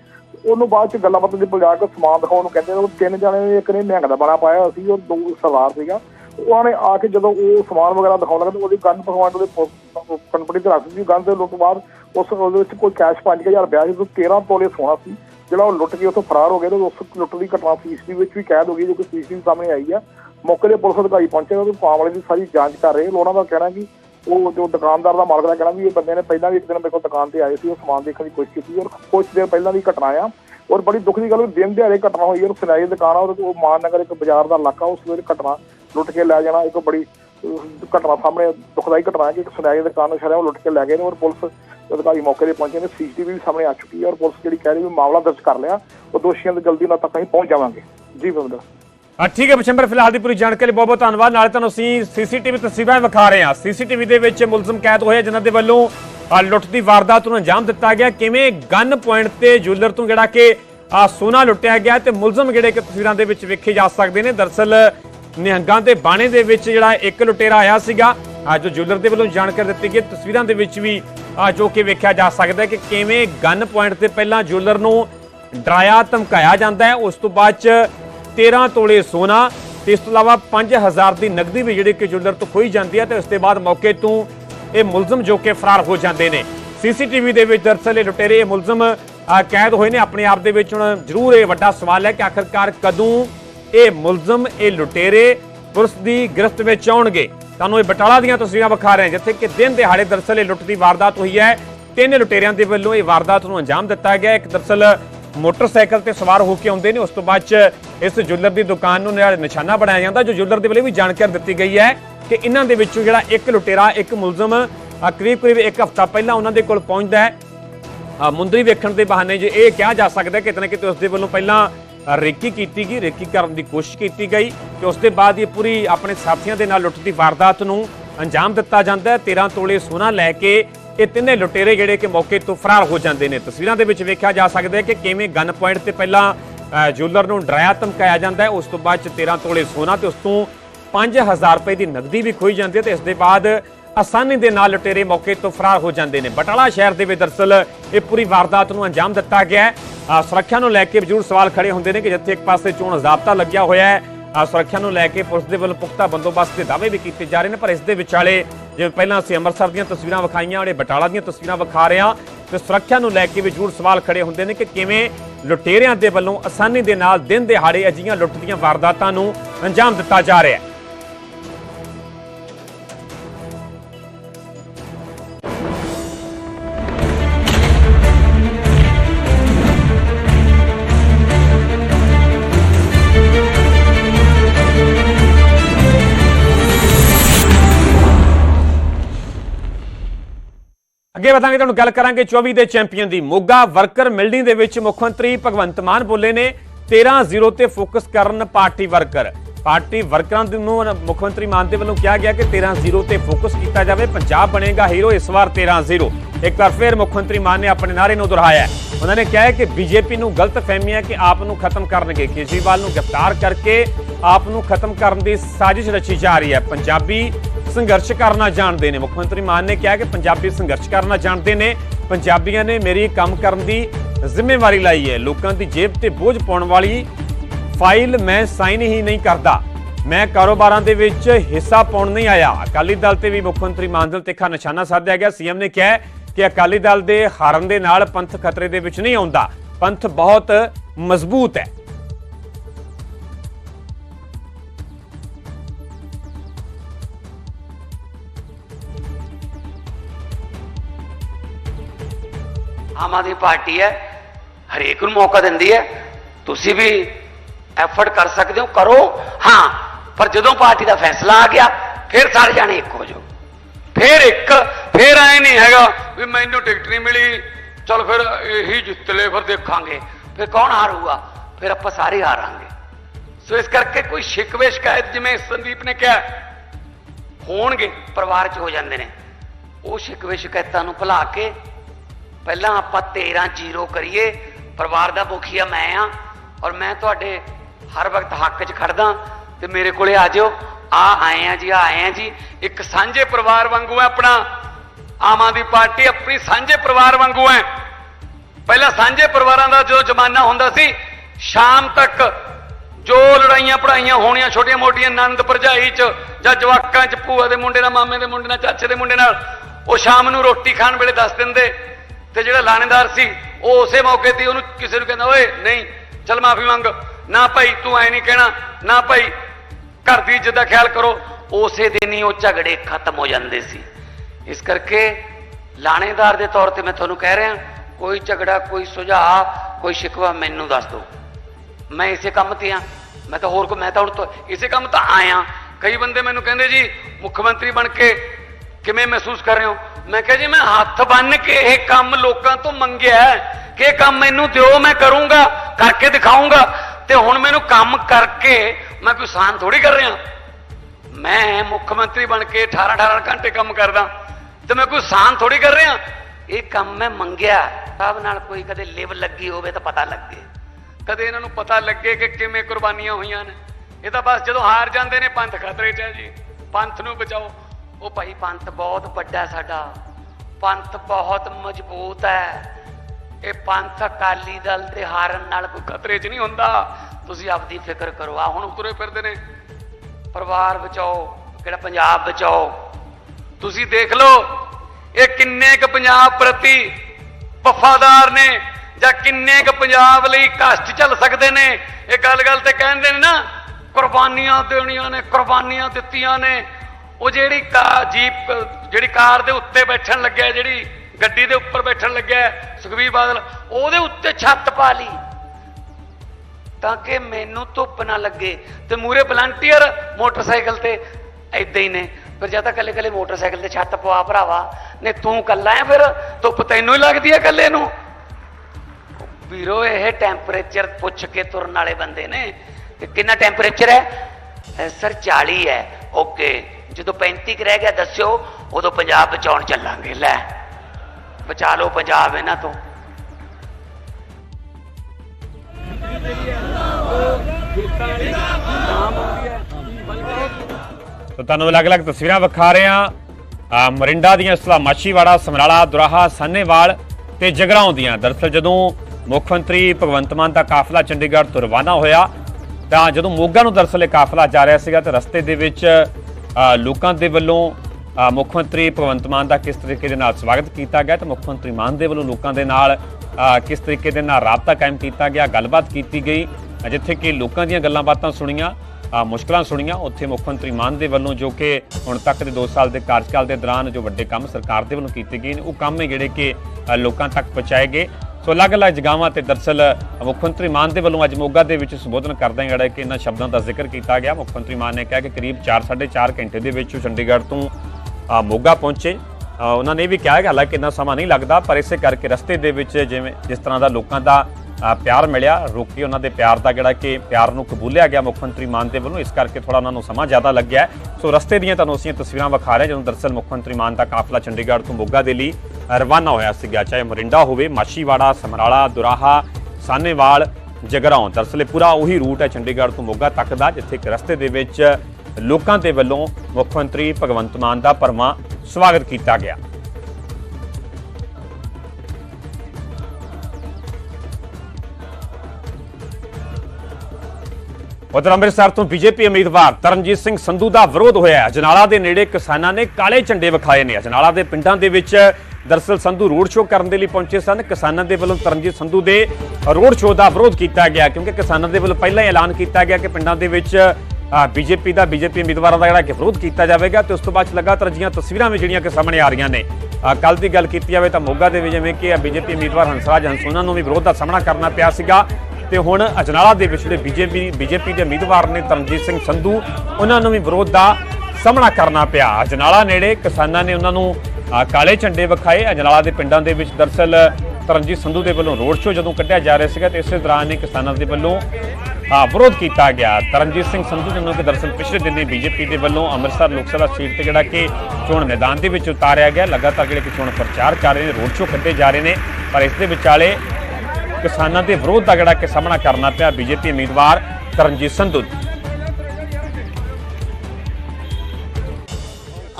ਉਹਨੂੰ ਬਾਅਦ ਚ ਗੱਲਾਂ ਬਾਤਾਂ ਦੇ ਬੁਲਾ ਕੇ ਸਮਾਨ ਦਿਖਾਉਣ ਨੂੰ ਕਹਿੰਦੇ ਉਹ ਤਿੰਨ ਜਣੇ, ਇੱਕ ਨੇ ਨਿਹੰਗ ਦਾ ਬਣਾ ਪਾਇਆ ਸੀ ਉਹ ਦੋ ਸਰਦਾਰ ਸੀਗਾ। ਉਹਨਾਂ ਨੇ ਆ ਕੇ ਜਦੋਂ ਉਹ ਸਮਾਨ ਵਗੈਰਾ ਦਿਖਾਉਣ ਲੱਗੇ ਤਾਂ ਉਹਦੀ ਗਨ ਭਗਵਾਨ ਉਹਦੇ ਕੰਪਨੀ ਤੇ ਰੱਖ ਦਿੱਤੀ ਗਨ ਦੇ ਲੁੱਟ ਬਾਅਦ ਉਸ ਉਹਦੇ ਵਿੱਚ ਕੋਈ ਕੈਸ਼ 5000 ਪਿਆ ਸੀ। ਤੇ 13 ਤੋਲੇ ਸੋਨਾ ਸੀ, ਜਿਹੜਾ ਉਹ ਲੁੱਟ ਕੇ ਉੱਥੋਂ ਫਰਾਰ ਹੋ ਗਏ ਤੇ ਉਸ ਲੁੱਟ ਦੀ ਘਟਨਾ ਸੀਸੀਟੀਵੀ ਵਿੱਚ ਵੀ ਕੈਦ ਹੋ ਗਈ, ਜੋ ਕਿ ਸੀਸੀਟੀਵੀ ਸਾਹਮਣੇ ਆਈ ਆ। ਮੌਕੇ ਤੇ ਪੁਲਿਸ ਅਧਿਕਾਰੀ ਪਹੁੰਚੇ ਉਹ ਪਾਮ ਦੀ ਸਾਰੀ ਜਾਂਚ ਕਰ ਰਹੇ ਉਹਨਾਂ ਦਾ ਕਹਿਣਾ ਕਿ ਉਹ ਜੋ ਦੁਕਾਨਦਾਰ ਦਾ ਮਾਲਕ ਦਾ ਕਹਿਣਾ ਵੀ ਇਹ ਬੰਦੇ ਨੇ ਪਹਿਲਾਂ ਵੀ ਇੱਕ ਦਿਨ ਮੇਰੇ ਕੋਲ ਦੁਕਾਨ ਤੇ ਆਏ ਸੀ, ਉਹ ਸਮਾਨ ਦੇਖਣ ਦੀ ਕੋਸ਼ਿਸ਼ ਕੀਤੀ ਔਰ ਕੁਝ ਦਿਨ ਪਹਿਲਾਂ ਦੀ ਘਟਨਾ ਆ। ਔਰ ਬੜੀ ਦੁੱਖ ਦੀ ਗੱਲ ਵੀ ਦਿਨ ਦਿਹਾੜੇ ਘਟਨਾ ਹੋਈ ਔਰ ਸੁਨਾਈ ਦੁਕਾਨ ਆ ਔਰ ਉਹ ਮਾਨਨਗਰ ਇੱਕ ਬਾਜ਼ਾਰ ਦਾ ਇਲਾਕਾ, ਉਸ ਵੇਲੇ ਘਟਨਾ ਲੁੱਟ ਕੇ ਲੈ ਜਾਣਾ, ਇੱਕ ਬੜੀ ਘਟਨਾ ਸਾਹਮਣੇ ਦੁਖਦਾਈ ਘਟਨਾ ਹੈ ਕਿ ਇੱਕ ਸੁਨਾਈ ਦੁਕਾਨ ਨੂੰ ਸ਼ਰਿਆਂ ਲੁੱਟ ਕੇ ਲੈ ਗਏ ਨੇ ਔਰ ਪੁਲਿਸ ਅਧਿਕਾਰੀ ਮੌਕੇ ਤੇ ਪਹੁੰਚੇ ਨੇ, ਸੀਸੀਟੀਵੀ ਵੀ ਸਾਹਮਣੇ ਆ ਚੁੱਕੀ ਹੈ ਔਰ ਪੁਲਿਸ ਜਿਹੜੀ ਕਹਿ ਰਹੀ ਵੀ ਮਾਮਲਾ ਦਰਜ ਕਰ ਲਿਆ, ਉਹ ਦੋਸ਼ੀਆਂ ਦੀ ਜਲਦੀ ਨਾਲ ਤੱਕ ਅਸੀਂ ਪਹੁੰਚ ਜਾਵਾਂਗੇ। ਜੀ ਬਿੰਦਰ ਆ ਠੀਕ ਹੈ ਬਿਸ਼ੰਬਰ ਫਿਲਹਾਲ ਦੀ ਪੂਰੀ ਜਾਣਕਾਰੀ ਬਹੁਤ ਬਹੁਤ ਧੰਨਵਾਦ। ਨਾਲੇ ਤੁਹਾਨੂੰ ਅਸੀਂ ਸੀਸੀਟੀਵੀ ਤਸਵੀਰਾਂ ਵਿਖਾ ਰਹੇ ਹਾਂ। ਸੀਸੀਟੀਵੀ ਦੇ ਵਿੱਚ ਮੁਲਜ਼ਮ ਕੈਦ ਹੋਏ ਜਿਨ੍ਹਾਂ ਦੇ ਵੱਲੋਂ ਲੁੱਟ ਦੀ ਵਾਰਦਾਤ ਨੂੰ ਅੰਜਾਮ ਦਿੱਤਾ ਗਿਆ। ਕਿਵੇਂ ਗਨ ਪੁਆਇੰਟ ਤੇ ਜੁਐਲਰ ਤੋਂ ਜਿਹੜਾ ਕਿ ਆ ਸੋਨਾ ਲੁੱਟਿਆ ਗਿਆ ਤੇ ਮੁਲਜ਼ਮ ਜਿਹੜੇ ਕਿ ਤਸਵੀਰਾਂ ਦੇ ਵਿੱਚ ਵੇਖੇ ਜਾ ਸਕਦੇ ਨੇ, ਦਰਸਲ ਨਿਹੰਗਾਂ ਦੇ ਬਾਣੇ ਦੇ ਵਿੱਚ ਜਿਹੜਾ ਇੱਕ ਲੁਟੇਰਾ ਆਇਆ ਸੀਗਾ। ਅੱਜ ਜੁਲਰ ਦੇ ਵੱਲੋਂ ਜਾਣਕਾਰੀ ਦਿੱਤੀ ਗਈ। ਤਸਵੀਰਾਂ ਦੇ ਵਿੱਚ ਵੀ ਜੋ ਕਿ ਵੇਖਿਆ ਜਾ ਸਕਦਾ ਹੈ ਕਿ ਕਿਵੇਂ ਗਨ ਪੁਆਇੰਟ ਤੇ ਪਹਿਲਾਂ ਜੁਲਰ ਨੂੰ ਡਰਾਇਆ, ਧਮਕਾਇਆ ਜਾਂਦਾ ਹੈ। ਉਸ ਤੋਂ ਬਾਅਦ ਚ 13 ਤੋਲੇ ਸੋਨਾ ਤੇ ਇਸ ਤੋਂ ਇਲਾਵਾ 5000 ਦੀ ਨਕਦੀ ਵੀ ਜਿਹੜੀ ਕਿ ਜੁਲਰ ਤੋਂ ਖੋਈ ਜਾਂਦੀ ਹੈ ਤੇ ਉਸ ਤੋਂ ਬਾਅਦ ਮੌਕੇ ਤੋਂ ਇਹ ਮੁਲਜ਼ਮ ਜੋ ਕਿ ਫਰਾਰ ਹੋ ਜਾਂਦੇ ਨੇ। ਸੀਸੀਟੀਵੀ ਦੇ ਵਿੱਚ ਦਰਸਲ ਇਹ ਲੁਟੇਰੇ, ਇਹ ਮੁਲਜ਼ਮ ਕੈਦ ਹੋਏ ਨੇ। ਆਪਣੇ ਆਪ ਦੇ ਵਿੱਚ ਹੁਣ ਜ਼ਰੂਰ ਇਹ ਵੱਡਾ ਸਵਾਲ ਹੈ ਕਿ ਆਖਰਕਾਰ ਕਦੋਂ ਇਹ ਮੁਲਜ਼ਮ, ਇਹ ਲੁਟੇਰੇ ਪੁਲਿਸ ਦੀ ਗ੍ਰਿਫਤ ਵਿੱਚ ਆਉਣਗੇ। ਤੁਹਾਨੂੰ ਇਹ ਬਟਾਲਾ ਦੀਆਂ ਤਸਵੀਰਾਂ ਵਿਖਾ ਰਹੇ ਹਾਂ, ਜਿੱਥੇ ਕਿ ਦਿਨ ਦਿਹਾੜੇ ਦਰਸਲ ਇਹ ਲੁੱਟ ਦੀ ਵਾਰਦਾਤ ਹੋਈ ਹੈ। ਤਿੰਨ ਲੁਟੇਰਿਆਂ ਦੇ ਵੱਲੋਂ ਇਹ ਵਾਰਦਾਤ ਨੂੰ ਅੰਜਾਮ ਦਿੱਤਾ ਗਿਆ। ਇੱਕ ਦਰਸਲ ਮੋਟਰਸਾਈਕਲ ਤੇ ਸਵਾਰ ਹੋ ਕੇ ਆਉਂਦੇ ਨੇ, ਉਸ ਤੋਂ ਬਾਅਦ ਚ ਇਸ ਜੁਐਲਰ ਦੀ ਦੁਕਾਨ ਨੂੰ ਨਿਸ਼ਾਨਾ ਬਣਾਇਆ ਜਾਂਦਾ, ਜੋ ਜੁਐਲਰ ਦੇ ਵੱਲੋਂ ਵੀ ਜਾਣਕਾਰੀ ਦਿੱਤੀ ਗਈ ਹੈ ਕਿ ਇਹਨਾਂ ਦੇ ਵਿੱਚੋਂ ਜਿਹੜਾ ਇੱਕ ਲੁਟੇਰਾ, ਇੱਕ ਮੁਲਜ਼ਮ ਕਰੀਬ ਕਰੀਬ ਇੱਕ ਹਫ਼ਤਾ ਪਹਿਲਾਂ ਉਹਨਾਂ ਦੇ ਕੋਲ ਪਹੁੰਚਦਾ ਹੈ। ਮੁੰਦਰੀ ਵੇਖਣ ਦੇ ਬਹਾਨੇ ਜੇ ਇਹ ਕਿਹਾ ਜਾ ਸਕਦਾ ਕਿ ਕਿਤੇ ਨਾ ਕਿਤੇ ਉਸ ਦੇ ਵੱਲੋਂ ਪਹਿਲਾਂ ਰੇਕੀ ਕੀਤੀ ਗਈ ਰੇਕੀ ਕਰਨ ਦੀ ਕੋਸ਼ਿਸ਼ ਕੀਤੀ ਗਈ ਤੇ ਉਸ ਦੇ ਬਾਅਦ ਇਹ ਪੂਰੀ ਆਪਣੇ ਸਾਥੀਆਂ ਦੇ ਨਾਲ ਲੁੱਟ ਦੀ ਵਾਰਦਾਤ ਨੂੰ ਅੰਜਾਮ ਦਿੱਤਾ ਜਾਂਦਾ ਹੈ। 13 ਤੋਲੇ ਸੋਨਾ ਲੈ ਕੇ ਇਹ ਤਿੰਨੇ ਲੁਟੇਰੇ ਜਿਹੜੇ ਕਿ ਮੌਕੇ ਤੋਂ ਫਰਾਰ ਹੋ ਜਾਂਦੇ ਨੇ। ਤਸਵੀਰਾਂ ਦੇ ਵਿੱਚ ਵੇਖਿਆ ਜਾ ਸਕਦਾ ਹੈ ਕਿ ਕਿਵੇਂ ਗਨ ਪੁਆਇੰਟ ਤੇ ਪਹਿਲਾਂ ਅ, ਨੂੰ ਡਰਾਇਆ ਧਮਕਾਇਆ ਜਾਂਦਾ ਹੈ। ਉਸ ਤੋਂ ਬਾਅਦ ਚ 13 ਤੋਲੇ ਸੋਨਾ ਤੇ ਉਸ ਤੋਂ 5000 ਰੁਪਏ ਦੀ ਨਕਦੀ ਵੀ ਖੋਈ ਜਾਂਦੀ ਹੈ ਤੇ ਇਸ ਦੇ ਬਾਅਦ ਆਸਾਨੀ ਦੇ ਨਾਲ ਲੁਟੇਰੇ ਮੌਕੇ ਤੋਂ ਫਰਾਰ ਹੋ ਜਾਂਦੇ ਨੇ। ਬਟਾਲਾ ਸ਼ਹਿਰ ਦੇ ਵਿੱਚ ਦਰਸਲ ਇਹ ਪੂਰੀ ਵਾਰਦਾਤ ਨੂੰ ਅੰਜਾਮ ਦਿੱਤਾ ਗਿਆ ਹੈ। ਸੁਰੱਖਿਆ ਨੂੰ ਲੈ ਕੇ ਜ਼ਰੂਰ ਸਵਾਲ ਖੜੇ ਹੁੰਦੇ ਨੇ ਕਿ ਜਿੱਥੇ ਇੱਕ ਪਾਸੇ ਚੋਣ ਜ਼ਾਬਤਾ ਲੱਗਿਆ ਹੋਇਆ ਹੈ ਸੁਰੱਖਿਆ ਨੂੰ ਲੈ ਕੇ ਪੁਲਿਸ ਦੇ ਵੱਲੋਂ ਪੁਖਤਾ ਬੰਦੋਬਸਤ ਦੇ ਦਾਅਵੇ ਵੀ ਕੀਤੇ ਜਾ ਰਹੇ ਨੇ, ਪਰ ਇਸ ਦੇ ਵਿਚਾਲੇ ਜਿਵੇਂ ਪਹਿਲਾਂ ਅਸੀਂ ਅੰਮ੍ਰਿਤਸਰ ਦੀਆਂ ਤਸਵੀਰਾਂ ਵਿਖਾਈਆਂ ਉਹਨੇ ਬਟਾਲਾ ਦੀਆਂ ਤਸਵੀਰਾਂ ਵਿਖਾ ਰਹੇ ਹਾਂ, ਤੇ ਸੁਰੱਖਿਆ ਨੂੰ ਲੈ ਕੇ ਵੀ ਜ਼ਰੂਰ ਸਵਾਲ ਖੜੇ ਹੁੰਦੇ ਨੇ ਕਿ ਕਿਵੇਂ ਲੁਟੇਰਿਆਂ ਦੇ ਵੱਲੋਂ ਆਸਾਨੀ ਦੇ ਨਾਲ ਦਿਨ ਦਿਹਾੜੇ ਅਜਿਹੀਆਂ ਲੁੱਟ ਦੀਆਂ ਵਾਰਦਾਤਾਂ ਨੂੰ ਅੰਜਾਮ ਦਿੱਤਾ ਜਾ ਰਿਹਾ ਹੈ। ਅੱਗੇ ਵਧਾਂਗੇ, ਤੁਹਾਨੂੰ ਗੱਲ ਕਰਾਂਗੇ 24 ਦੇ ਚੈਂਪੀਅਨ ਦੀ। ਮੋਗਾ ਵਰਕਰ ਮਿਲਣੀ ਦੇ ਵਿੱਚ ਮੁੱਖ ਮੰਤਰੀ ਭਗਵੰਤ ਮਾਨ ਬੋਲੇ ਨੇ 13-0 ਤੇ ਫੋਕਸ ਕਰਨ ਪਾਰਟੀ ਵਰਕਰ। ਪਾਰਟੀ ਵਰਕਰਾਂ ਨੂੰ ਮੁੱਖ ਮੰਤਰੀ ਮਾਨ ਦੇ ਵੱਲੋਂ ਕਿਹਾ ਗਿਆ ਕਿ 13-0 ਤੇ ਫੋਕਸ ਕੀਤਾ ਜਾਵੇ, ਪੰਜਾਬ ਬਣੇਗਾ ਹੀਰੋ ਇਸ ਵਾਰ 13-0 ਇੱਕ ਵਾਰ ਫਿਰ ਮੁੱਖ ਮੰਤਰੀ ਮਾਨ ਨੇ ਆਪਣੇ ਨਾਰੇ ਨੂੰ ਦੁਹਰਾਇਆ ਉਹਨਾਂ ਨੇ ਕਿਹਾ ਕਿ ਬੀਜੇਪੀ ਨੂੰ ਗਲਤ ਫਹਿਮੀ ਹੈ ਕਿ ਆਪ ਨੂੰ ਖਤਮ ਕਰਨਗੇ। ਕੇਜਰੀਵਾਲ ਨੂੰ ਗ੍ਰਿਫਤਾਰ ਕਰਕੇ ਆਪ ਨੂੰ ਖਤਮ ਕਰਨ ਦੀ ਸਾਜ਼ਿਸ਼ ਰਚੀ ਜਾ ਰਹੀ ਹੈ। ਪੰਜਾਬੀ ਸੰਘਰਸ਼ ਕਰਨਾ ਜਾਣਦੇ ਨੇ। ਮੁੱਖ ਮੰਤਰੀ ਮਾਨ ਨੇ ਕਿਹਾ ਕਿ ਪੰਜਾਬੀ ਸੰਘਰਸ਼ ਕਰਨਾ ਜਾਣਦੇ ਨੇ। ਪੰਜਾਬੀਆਂ ਨੇ ਮੇਰੀ ਕੰਮ ਕਰਨ ਦੀ ਜ਼ਿੰਮੇਵਾਰੀ ਲਈ ਹੈ। ਲੋਕਾਂ ਦੀ ਜੇਬ ਤੇ ਬੋਝ ਪਾਉਣ ਵਾਲੀ ਫਾਈਲ ਮੈਂ ਸਾਈਨ ਹੀ ਨਹੀਂ ਕਰਦਾ। ਮੈਂ ਕਾਰੋਬਾਰਾਂ ਦੇ ਵਿੱਚ ਹਿੱਸਾ ਪਾਉਣ ਨਹੀਂ ਆਇਆ। ਅਕਾਲੀ ਦਲ ਤੇ ਵੀ ਮੁੱਖ ਮੰਤਰੀ ਮਾਨ ਦਾ ਤਿੱਖਾ ਨਿਸ਼ਾਨਾ ਸਾਧਿਆ ਗਿਆ। ਸੀਐਮ ਨੇ ਕਿਹਾ ਕਿ ਅਕਾਲੀ ਦਲ ਦੇ ਹਾਰਨ ਦੇ ਨਾਲ ਪੰਥ ਖਤਰੇ ਦੇ ਵਿੱਚ ਨਹੀਂ ਆਉਂਦਾ। ਪੰਥ ਬਹੁਤ ਮਜ਼ਬੂਤ ਹੈ। ਆਮ ਆਦਮੀ ਪਾਰਟੀ ਹੈ, ਹਰੇਕ ਨੂੰ ਮੌਕਾ ਦਿੰਦੀ ਹੈ। ਤੁਸੀਂ ਵੀ ਐਫਰਟ ਕਰ ਸਕਦੇ ਹੋ, ਕਰੋ। ਹਾਂ, ਪਰ ਜਦੋਂ ਪਾਰਟੀ ਦਾ ਫੈਸਲਾ ਆ ਗਿਆ, ਫਿਰ ਸਾਰੇ ਜਾਣੇ ਇੱਕ ਹੋ ਜਾਓ। ਫਿਰ ਇੱਕ, ਫਿਰ ਐ ਨਹੀਂ ਹੈਗਾ ਵੀ ਮੈਨੂੰ ਟਿਕਟ ਨਹੀਂ ਮਿਲੀ। ਚਲ ਫਿਰ ਇਹੀ ਜਿੱਤ ਲੈ ਫਿਰ ਦੇਖਾਂਗੇ। ਫਿਰ ਕੌਣ ਹਾਰੂਗਾ? ਫਿਰ ਆਪਾਂ ਸਾਰੇ ਹਾਰਾਂਗੇ। ਸੋ ਇਸ ਕਰਕੇ ਕੋਈ ਸ਼ਿਕਵੇ ਸ਼ਿਕਾਇਤ, ਜਿਵੇਂ ਸੰਦੀਪ ਨੇ ਕਿਹਾ, ਹੋਣਗੇ, ਪਰਿਵਾਰ 'ਚ ਹੋ ਜਾਂਦੇ ਨੇ। ਉਹ ਸ਼ਿਕਵੇ ਸ਼ਿਕਾਇਤਾਂ ਨੂੰ ਭੁਲਾ ਕੇ ਪਹਿਲਾਂ ਆਪਾਂ 13 ਜ਼ੀਰੋ ਕਰੀਏ, ਪਰਿਵਾਰ ਦਾ ਮੁਖੀਆ ਮੈਂ ਆ ਔਰ ਮੈਂ ਤੁਹਾਡੇ ਹਰ ਵਕਤ ਹੱਕ 'ਚ ਖੜਦਾ ਤੇ ਮੇਰੇ ਕੋਲੇ ਆ ਜਿਓ। ਆ ਆਏ ਆ ਜੀ, ਆ ਆਏ ਆ ਜੀ। ਇੱਕ ਸਾਂਝੇ ਪਰਿਵਾਰ ਵਾਂਗੂ ਹੈ ਆਪਣਾ। ਆਮ ਆਦਮੀ ਪਾਰਟੀ ਆਪਣੀ ਸਾਂਝੇ ਪਰਿਵਾਰ ਵਾਂਗੂ ਹੈ। ਪਹਿਲਾਂ ਸਾਂਝੇ ਪਰਿਵਾਰਾਂ ਦਾ ਜੋ ਜ਼ਮਾਨਾ ਹੁੰਦਾ ਸੀ, ਸ਼ਾਮ ਤੱਕ ਜੋ ਲੜਾਈਆਂ ਪੜਾਈਆਂ ਹੋਣੀਆਂ, ਛੋਟੀਆਂ ਮੋਟੀਆਂ ਨੰਦ ਭਰਜਾਈ ਚ ਜਾਂ ਜਵਾਕਾਂ ਚ, ਭੂਆ ਦੇ ਮੁੰਡੇ ਨਾਲ, ਮਾਮੇ ਦੇ ਮੁੰਡੇ ਨਾਲ, ਚਾਚੇ ਦੇ ਮੁੰਡੇ ਨਾਲ, ਉਹ ਸ਼ਾਮ ਨੂੰ ਰੋਟੀ ਖਾਣ ਵੇਲੇ ਦੱਸ ਦਿੰਦੇ ਤੇ ਜਿਹੜਾ ਲਾਣੇਦਾਰ ਸੀ, ਉਹ ਉਸੇ ਮੌਕੇ ਤੇ ਉਹਨੂੰ ਕਿਸੇ ਨੂੰ ਕਹਿੰਦਾ, ਓਏ, ਨਹੀਂ, ਚਲ ਮਾਫੀ ਮੰਗ। ਨਾ ਭਾਈ, ਤੂੰ ਐ ਨਹੀਂ ਕਹਿਣਾ। ਨਾ ਭਾਈ, ਘਰ ਦੀ ਇੱਜ਼ਤ ਦਾ ਖਿਆਲ ਕਰੋ। ਉਸੇ ਦਿਨ ਹੀ ਉਹ ਝਗੜੇ ਖਤਮ ਹੋ ਜਾਂਦੇ ਸੀ। ਇਸ ਕਰਕੇ ਲਾਣੇਦਾਰ ਦੇ ਤੌਰ ਤੇ ਮੈਂ ਤੁਹਾਨੂੰ ਕਹਿ ਰਿਹਾ, ਕੋਈ ਝਗੜਾ, ਕੋਈ ਸੁਝਾਅ, ਕੋਈ ਸ਼ਿਕਵਾ ਮੈਨੂੰ ਦੱਸ ਦਿਓ। ਮੈਂ ਇਸੇ ਕੰਮ ਤੇ ਆ। ਮੈਂ ਤਾਂ ਹੋਰ ਕੋ ਮੈਂ ਤਾਂ ਹੁਣ ਇਸੇ ਕੰਮ ਤਾਂ ਆਇਆ। ਕਈ ਬੰਦੇ ਮੈਨੂੰ ਕਹਿੰਦੇ ਜੀ, ਮੁੱਖ ਮੰਤਰੀ ਬਣ ਕੇ ਕਿਵੇਂ ਮਹਿਸੂਸ ਕਰ ਰਹੇ ਹੋ? ਮੈਂ ਕਿਹਾ ਜੀ, ਮੈਂ ਹੱਥ ਬੰਨ ਕੇ ਇਹ ਕੰਮ ਲੋਕਾਂ ਤੋਂ ਮੰਗਿਆ ਕਿ ਇਹ ਕੰਮ ਮੈਨੂੰ ਦਿਓ, ਮੈਂ ਕਰੂੰਗਾ, ਕਰਕੇ ਦਿਖਾਊਂਗਾ। ਤੇ ਹੁਣ ਮੈਨੂੰ ਕੰਮ ਕਰਕੇ ਮੈਂ ਕੋਈ ਸਾਨ ਥੋੜੀ ਕਰ ਰਿਹਾ। ਮੈਂ ਮੁੱਖ ਮੰਤਰੀ ਬਣ ਕੇ 18 18 ਘੰਟੇ ਕੰਮ ਕਰਦਾ। ਤੇ ਮੈਂ ਕੋਈ ਸਾਨ ਥੋੜੀ ਕਰ ਰਿਹਾ। ਇਹ ਕੰਮ ਮੈਂ ਮੰਗਿਆ। ਸਾਹਿਬ ਨਾਲ ਕੋਈ ਕਦੇ ਲਿਵ ਲੱਗੀ ਹੋਵੇ ਤਾਂ ਪਤਾ ਲੱਗੇ। ਕਦੇ ਇਹਨਾਂ ਨੂੰ ਪਤਾ ਲੱਗੇ ਕਿ ਕਿਵੇਂ ਕੁਰਬਾਨੀਆਂ ਹੋਈਆਂ ਨੇ। ਇਹ ਤਾਂ ਬਸ ਜਦੋਂ ਹਾਰ ਜਾਂਦੇ ਨੇ, ਪੰਥ ਖਤਰੇ 'ਚ ਹੈ ਜੀ। ਪੰਥ ਨੂੰ ਬਚਾਓ। ਉਹ ਭਾਈ ਪੰਥ ਬਹੁਤ ਵੱਡਾ ਸਾਡਾ। ਪੰਥ ਬਹੁਤ ਮਜ਼ਬੂਤ ਹੈ। ਇਹ ਪੰਥ ਅਕਾਲੀ ਦਲ ਦੇ ਹਾਰਨ ਨਾਲ ਕੋਈ ਖਤਰੇ 'ਚ ਨਹੀਂ ਹੁੰਦਾ। ਤੁਸੀਂ ਆਪਦੀ ਫਿਕਰ ਕਰੋ। ਆ ਹੁਣ ਉਤਰੇ ਫਿਰਦੇ ਨੇ। ਪਰਿਵਾਰ ਬਚਾਓ ਕਿਹੜਾ ਪੰਜਾਬ ਬਚਾਓ। ਤੁਸੀਂ ਦੇਖ ਲਓ, ਇਹ ਕਿੰਨੇ ਕੁ ਪੰਜਾਬ ਪ੍ਰਤੀ ਵਫਾਦਾਰ ਨੇ ਜਾਂ ਕਿੰਨੇ ਕੁ ਪੰਜਾਬ ਲਈ ਕਸ਼ਟ ਚੱਲ ਸਕਦੇ ਨੇ। ਇਹ ਗੱਲ-ਗੱਲ ਤੇ ਕਹਿੰਦੇ ਨੇ ਨਾ, ਕੁਰਬਾਨੀਆਂ ਦੇਣੀਆਂ ਨੇ, ਕੁਰਬਾਨੀਆਂ ਦਿੱਤੀਆਂ ਨੇ। ਉਹ ਜਿਹੜੀ ਕਾ ਜੀਪ, ਜਿਹੜੀ ਕਾਰ ਦੇ ਉੱਤੇ ਬੈਠਣ ਲੱਗਿਆ, ਜਿਹੜੀ ਗੱਡੀ ਦੇ ਉੱਪਰ ਬੈਠਣ ਲੱਗਿਆ ਸੁਖਬੀਰ ਬਾਦਲ, ਉਹਦੇ ਉੱਤੇ ਛੱਤ ਪਾ ਲਈ ਤਾਂ ਕਿ ਮੈਨੂੰ ਧੁੱਪ ਨਾ ਲੱਗੇ। ਤੇ ਮੂਰੇ ਵਲੰਟੀਅਰ ਮੋਟਰਸਾਈਕਲ ਤੇ ਐਦਾਂ ਹੀ ਨੇ। ਫਿਰ ਜਾਂ ਤਾਂ ਕੱਲੇ ਕੱਲੇ ਮੋਟਰਸਾਈਕਲ ਤੇ ਛੱਤ ਪਵਾ, ਭਰਾਵਾ। ਨੇ ਤੂੰ ਕੱਲਾ ਹੈ ਫਿਰ, ਧੁੱਪ ਤੈਨੂੰ ਹੀ ਲੱਗਦੀ ਹੈ ਕੱਲੇ ਨੂੰ। ਵੀਰੋ, ਇਹ ਟੈਂਪਰੇਚਰ ਪੁੱਛ ਕੇ ਤੁਰਨ ਵਾਲੇ ਬੰਦੇ ਨੇ ਕਿ ਕਿੰਨਾ ਟੈਂਪਰੇਚਰ ਹੈ? ਸਰ 40 ਹੈ। ਓਕੇ ਜਦੋਂ 35 ਕੁ ਰਹਿ ਗਿਆ ਦੱਸਿਓ ਉਦੋਂ ਪੰਜਾਬ ਬਚਾਉਣ ਚੱਲਾਂਗੇ। ਲੈ ਬਚਾ ਲਓ ਪੰਜਾਬ ਇਹਨਾਂ ਤੋਂ। ਤੋ ਤੁਹਾਨੂੰ ਅਲੱਗ-ਅਲੱਗ ਤਸਵੀਰਾਂ ਵਿਖਾ ਰਹੇ ਹਾਂ। ਅ, ਮਰਿੰਡਾ ਦੀਆਂ ਇਸਲਾ ਮਾਛੀਵਾੜਾ ਸਮਰਾਲਾ ਦੁਰਾਹਾ ਸਾਨੇਵਾਲ ਤੇ ਜਗਰਾਉਂ ਦੀਆਂ। ਦਰਅਸਲ ਜਦੋਂ ਮੁੱਖ ਮੰਤਰੀ ਭਗਵੰਤ ਮਾਨ ਦਾ ਕਾਫਲਾ ਚੰਡੀਗੜ੍ਹ ਤੋਂ ਰਵਾਨਾ ਹੋਇਆ ਤਾਂ ਜਦੋਂ ਮੋਗਾ ਨੂੰ ਦਰਸਲ ਇਹ ਕਾਫਲਾ ਜਾ ਰਿਹਾ ਸੀਗਾ ਤੇ ਰਸਤੇ ਦੇ ਵਿੱਚ ਲੋਕਾਂ ਦੇ ਵੱਲੋਂ ਮੁੱਖ ਮੰਤਰੀ ਭਗਵੰਤ ਮਾਨ ਦਾ ਕਿਸ ਤਰੀਕੇ ਦੇ ਨਾਲ ਸਵਾਗਤ ਕੀਤਾ ਗਿਆ ਤੇ ਮੁੱਖ ਮੰਤਰੀ ਮਾਨ ਦੇ ਵੱਲੋਂ ਲੋਕਾਂ ਦੇ ਨਾਲ ਕਿਸ ਤਰੀਕੇ ਦੇ ਨਾਲ ਰਾਬਤਾ ਕਾਇਮ ਕੀਤਾ ਗਿਆ ਗੱਲਬਾਤ ਕੀਤੀ ਗਈ। ਜਿੱਥੇ ਕਿ ਲੋਕਾਂ ਦੀਆਂ ਗੱਲਾਂ ਬਾਤਾਂ ਸੁਣੀਆਂ ਅ, ਮੁਸ਼ਕਲਾਂ ਸੁਣੀਆਂ ਉੱਥੇ ਮੁੱਖ ਮੰਤਰੀ ਮਾਨ ਦੇ ਵੱਲੋਂ ਜੋ ਕਿ ਹੁਣ ਤੱਕ ਦੇ 2 ਸਾਲ ਦੇ ਕਾਰਜਕਾਲ ਦੇ ਦੌਰਾਨ ਜੋ ਵੱਡੇ ਕੰਮ ਸਰਕਾਰ ਦੇ ਵੱਲੋਂ ਕੀਤੇ ਗਏ ਨੇ ਉਹ ਕੰਮ ਨੇ ਜਿਹੜੇ ਕਿ ਲੋਕਾਂ ਤੱਕ ਪਹੁੰਚਾਏ ਗਏ। ਸੋ ਅਲੱਗ-ਅਲੱਗ ਜਗ੍ਹਾਵਾਂ ਤੇ ਦਰਸਲ ਮੁੱਖ ਮੰਤਰੀ ਮਾਨ ਦੇ ਵੱਲੋਂ ਅੱਜ ਮੋਗਾ ਦੇ ਵਿੱਚ ਸੰਬੋਧਨ ਕਰਦਿਆਂ ਜਿਹੜਾ ਕਿ ਇਹਨਾਂ ਸ਼ਬਦਾਂ ਦਾ ਜ਼ਿਕਰ ਕੀਤਾ ਗਿਆ। ਮੁੱਖ ਮੰਤਰੀ ਮਾਨ ਨੇ ਕਿਹਾ ਕਿ ਕਰੀਬ 4 4.5 ਘੰਟੇ ਦੇ ਵਿੱਚ ਉਹ ਚੰਡੀਗੜ੍ਹ ਤੋਂ ਮੋਗਾ ਪਹੁੰਚੇ। ਉਹਨਾਂ ਨੇ ਇਹ ਵੀ ਕਿਹਾ ਕਿ ਹਾਲਾਂਕਿ ਇੰਨਾ ਸਮਾਂ ਨਹੀਂ ਲੱਗਦਾ, ਪਰ ਇਸੇ ਕਰਕੇ ਰਸਤੇ ਦੇ ਵਿੱਚ ਜਿਵੇਂ, ਜਿਸ ਤਰ੍ਹਾਂ ਦਾ ਲੋਕਾਂ ਦਾ ਪਿਆਰ ਮਿਲਿਆ। ਰੋਕੀ ਉਹਨਾਂ ਦੇ ਪਿਆਰ ਦਾ ਜਿਹੜਾ ਕਿ ਪਿਆਰ ਨੂੰ ਕਬੂਲਿਆ ਗਿਆ ਮੁੱਖ ਮੰਤਰੀ ਮਾਨ ਦੇ ਵੱਲੋਂ। ਇਸ ਕਰਕੇ ਥੋੜਾ ਉਹਨਾਂ ਨੂੰ ਸਮਾਂ ਜ਼ਿਆਦਾ ਲੱਗਿਆ ਸੋ ਰਸਤੇ ਦੀਆਂ ਤੁਹਾਨੂੰ ਅਸੀਂ ਤਸਵੀਰਾਂ ਵਿਖਾ ਰਹੇ ਹਾਂ, ਜਦੋਂ ਦਰਸਲ ਮੁੱਖ ਮੰਤਰੀ ਮਾਨ ਦਾ ਕਾਫਲਾ ਚੰਡੀਗੜ੍ਹ ਤੋਂ ਮੋਗਾ ਦੇ ਲਈ ਰਵਾਨਾ ਹੋਇਆ ਸੀਗਾ, ਚਾਹੇ ਮਰਿੰਡਾ ਹੋਵੇ, ਮਾਛੀਵਾੜਾ, ਸਮਰਾਲਾ, ਦੁਰਾਹਾ ਸਾਨੇਵਾਲ ਜਗਰਾਉਂ। ਦਰਸਲ ਇਹ ਪੂਰਾ ਉਹੀ ਰੂਟ ਹੈ ਚੰਡੀਗੜ੍ਹ ਤੋਂ ਮੋਗਾ ਤੱਕ ਦਾ, ਜਿੱਥੇ ਇੱਕ ਰਸਤੇ ਦੇ ਵਿੱਚ ਲੋਕਾਂ ਦੇ ਵੱਲੋਂ ਮੁੱਖ ਮੰਤਰੀ ਭਗਵੰਤ ਮਾਨ ਦਾ ਭਰਵਾਂ ਸਵਾਗਤ ਕੀਤਾ ਗਿਆ। ਉਧਰ ਅੰਮ੍ਰਿਤਸਰ ਤੋਂ ਬੀਜੇਪੀ ਉਮੀਦਵਾਰ ਤਰਨਜੀਤ ਸਿੰਘ ਸੰਧੂ ਦਾ ਵਿਰੋਧ ਹੋਇਆ ਹੈ। ਅਜਨਾਲਾ ਦੇ ਨੇੜੇ ਕਿਸਾਨਾਂ ਨੇ ਕਾਲੇ ਝੰਡੇ ਵਿਖਾਏ ਨੇ। ਅਜਨਾਲਾ ਦੇ ਪਿੰਡਾਂ ਦੇ ਵਿੱਚ ਦਰਸਲ ਸੰਧੂ ਰੋਡ ਸ਼ੋਅ ਕਰਨ ਦੇ ਲਈ ਪਹੁੰਚੇ ਸਨ। ਕਿਸਾਨਾਂ ਦੇ ਵੱਲੋਂ ਤਰਨਜੀਤ ਸੰਧੂ ਦੇ ਰੋਡ ਸ਼ੋਅ ਦਾ ਵਿਰੋਧ ਕੀਤਾ ਗਿਆ ਕਿਉਂਕਿ ਕਿਸਾਨਾਂ ਦੇ ਵੱਲੋਂ ਪਹਿਲਾਂ ਹੀ ਐਲਾਨ ਕੀਤਾ ਗਿਆ ਕਿ ਪਿੰਡਾਂ ਦੇ ਵਿੱਚ ਬੀਜੇਪੀ ਦਾ ਬੀਜੇਪੀ ਉਮੀਦਵਾਰਾਂ ਦਾ ਜਿਹੜਾ ਕਿ ਵਿਰੋਧ ਕੀਤਾ ਜਾਵੇਗਾ ਤੇ ਉਸ ਤੋਂ ਬਾਅਦ ਲਗਾਤਾਰ ਜੀਆਂ ਤਸਵੀਰਾਂ ਵੀ ਜਿਹੜੀਆਂ ਕਿ ਸਾਹਮਣੇ ਆ ਰਹੀਆਂ ਨੇ। ਕੱਲ ਦੀ ਗੱਲ ਕੀਤੀ ਜਾਵੇ ਤਾਂ ਮੋਗਾ ਦੇ ਵਿੱਚ ਜਿਵੇਂ ਕਿ ਬੀਜੇਪੀ ਉਮੀਦਵਾਰ ਹੰਸਰਾਜ ਹੰਸੋਨਾ ਨੂੰ ਵੀ ਵਿਰੋਧ ਦਾ ਸਾਹਮਣਾ ਕਰਨਾ ਪਿਆ ਸੀਗਾ। ਤੇ ਹੁਣ ਅਜਨਾਲਾ ਦੇ ਵਿੱਚ ਜਿਹੜੇ ਬੀਜੇਪੀ ਬੀਜੇਪੀ ਦੇ ਉਮੀਦਵਾਰ ਨੇ ਤਰਨਜੀਤ ਸਿੰਘ ਸੰਧੂ, ਉਹਨਾਂ ਨੂੰ ਵੀ ਵਿਰੋਧ ਦਾ ਸਾਹਮਣਾ ਕਰਨਾ ਪਿਆ। ਅਜਨਾਲਾ ਨੇੜੇ ਕਿਸਾਨਾਂ ਨੇ ਉਹਨਾਂ ਨੂੰ ਕਾਲੇ ਝੰਡੇ ਵਿਖਾਏ। ਅਜਨਾਲਾ ਦੇ ਪਿੰਡਾਂ ਦੇ ਵਿੱਚ ਦਰਸਲ ਤਰਨਜੀਤ ਸੰਧੂ ਦੇ ਵੱਲੋਂ ਰੋਡ ਸ਼ੋਅ ਜਦੋਂ ਕੱਢਿਆ ਜਾ ਰਿਹਾ ਸੀਗਾ ਤੇ ਇਸੇ ਦੌਰਾਨ ਹੀ ਕਿਸਾਨਾਂ ਦੇ ਵੱਲੋਂ ਵਿਰੋਧ ਕੀਤਾ ਗਿਆ। ਤਰਨਜੀਤ ਸਿੰਘ ਸੰਧੂ ਜਿਹਨੂੰ ਕਿ ਦਰਸਲ ਪਿਛਲੇ ਦਿਨੀ ਬੀਜੇਪੀ ਦੇ ਵੱਲੋਂ ਅੰਮ੍ਰਿਤਸਰ ਲੋਕ ਸਭਾ ਸੀਟ ਤੇ ਜਿਹੜਾ ਕਿ ਚੋਣ ਮੈਦਾਨ ਦੇ ਵਿੱਚ ਉਤਾਰਿਆ ਗਿਆ। ਲਗਾਤਾਰ ਜਿਹੜੇ ਕਿ ਚੋਣ ਪ੍ਰਚਾਰ ਕਰ ਰਹੇ ਨੇ, ਰੋਡ ਸ਼ੋਅ ਕੱਢੇ ਜਾ ਰਹੇ ਨੇ, ਪਰ ਇਸ ਦੇ ਵਿਚਾਲੇ ਕਿਸਾਨਾਂ ਦੇ ਵਿਰੋਧ ਦਾ ਜਿਹੜਾ ਕਿ ਸਾਹਮਣਾ ਕਰਨਾ ਪਿਆ ਬੀਜੇਪੀ ਉਮੀਦਵਾਰ ਤਰਨਜੀਤ ਸੰਧੂ।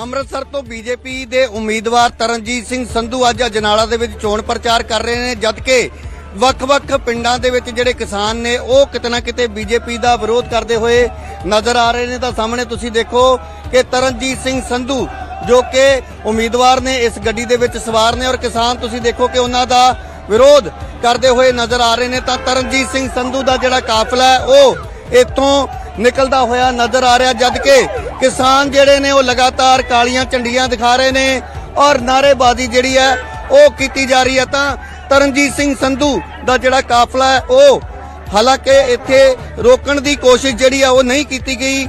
ਅੰਮ੍ਰਿਤਸਰ ਤੋਂ ਬੀਜੇਪੀ ਦੇ ਉਮੀਦਵਾਰ ਤਰਨਜੀਤ ਸਿੰਘ ਸੰਧੂ ਅੱਜ ਅਜਨਾਲਾ ਦੇ ਵਿੱਚ ਚੋਣ ਪ੍ਰਚਾਰ ਕਰ ਰਹੇ ਨੇ, ਜਦਕਿ ਵੱਖ-ਵੱਖ ਪਿੰਡਾਂ ਦੇ ਵਿੱਚ ਜਿਹੜੇ ਕਿਸਾਨ ਨੇ, ਉਹ ਕਿਤੇ ਨਾ ਕਿਤੇ ਬੀਜੇਪੀ ਦਾ ਵਿਰੋਧ ਕਰਦੇ ਹੋਏ ਨਜ਼ਰ ਆ ਰਹੇ ਨੇ। ਤਾਂ ਸਾਹਮਣੇ ਤੁਸੀਂ ਦੇਖੋ ਕਿ ਤਰਨਜੀਤ ਸਿੰਘ ਸੰਧੂ, ਜੋ ਕਿ ਉਮੀਦਵਾਰ ਨੇ, ਇਸ ਗੱਡੀ ਦੇ ਵਿੱਚ ਸਵਾਰ ਨੇ ਔਰ ਕਿਸਾਨ ਤੁਸੀਂ ਦੇਖੋ ਕਿ ਉਹਨਾਂ ਦਾ ਵਿਰੋਧ ਕਰਦੇ ਹੋਏ ਨਜ਼ਰ ਆ ਰਹੇ ਨੇ ਤਾਂ ਤਰਨਜੀਤ ਸਿੰਘ ਸੰਧੂ ਦਾ ਜਿਹੜਾ ਕਾਫਲਾ ਹੈ, ਉਹ ਇੱਥੋਂ ਨਿਕਲਦਾ ਹੋਇਆ ਨਜ਼ਰ ਆ ਰਿਹਾ, ਜਦ ਕਿ ਕਿਸਾਨ ਜਿਹੜੇ ਨੇ ਉਹ ਲਗਾਤਾਰ ਕਾਲੀਆਂ ਝੰਡੀਆਂ ਦਿਖਾ ਰਹੇ ਨੇ ਔਰ ਨਾਰੇਬਾਜ਼ੀ ਜਿਹੜੀ ਹੈ, ਉਹ ਕੀਤੀ ਜਾ ਰਹੀ ਹੈ। ਤਾਂ ਤਰਨਜੀਤ ਸਿੰਘ ਸੰਧੂ ਦਾ ਜਿਹੜਾ ਕਾਫਲਾ ਹੈ, ਉਹ ਹਾਲਾਂਕਿ ਇੱਥੇ ਰੋਕਣ ਦੀ ਕੋਸ਼ਿਸ਼ ਜਿਹੜੀ ਆ ਉਹ ਨਹੀਂ ਕੀਤੀ ਗਈ,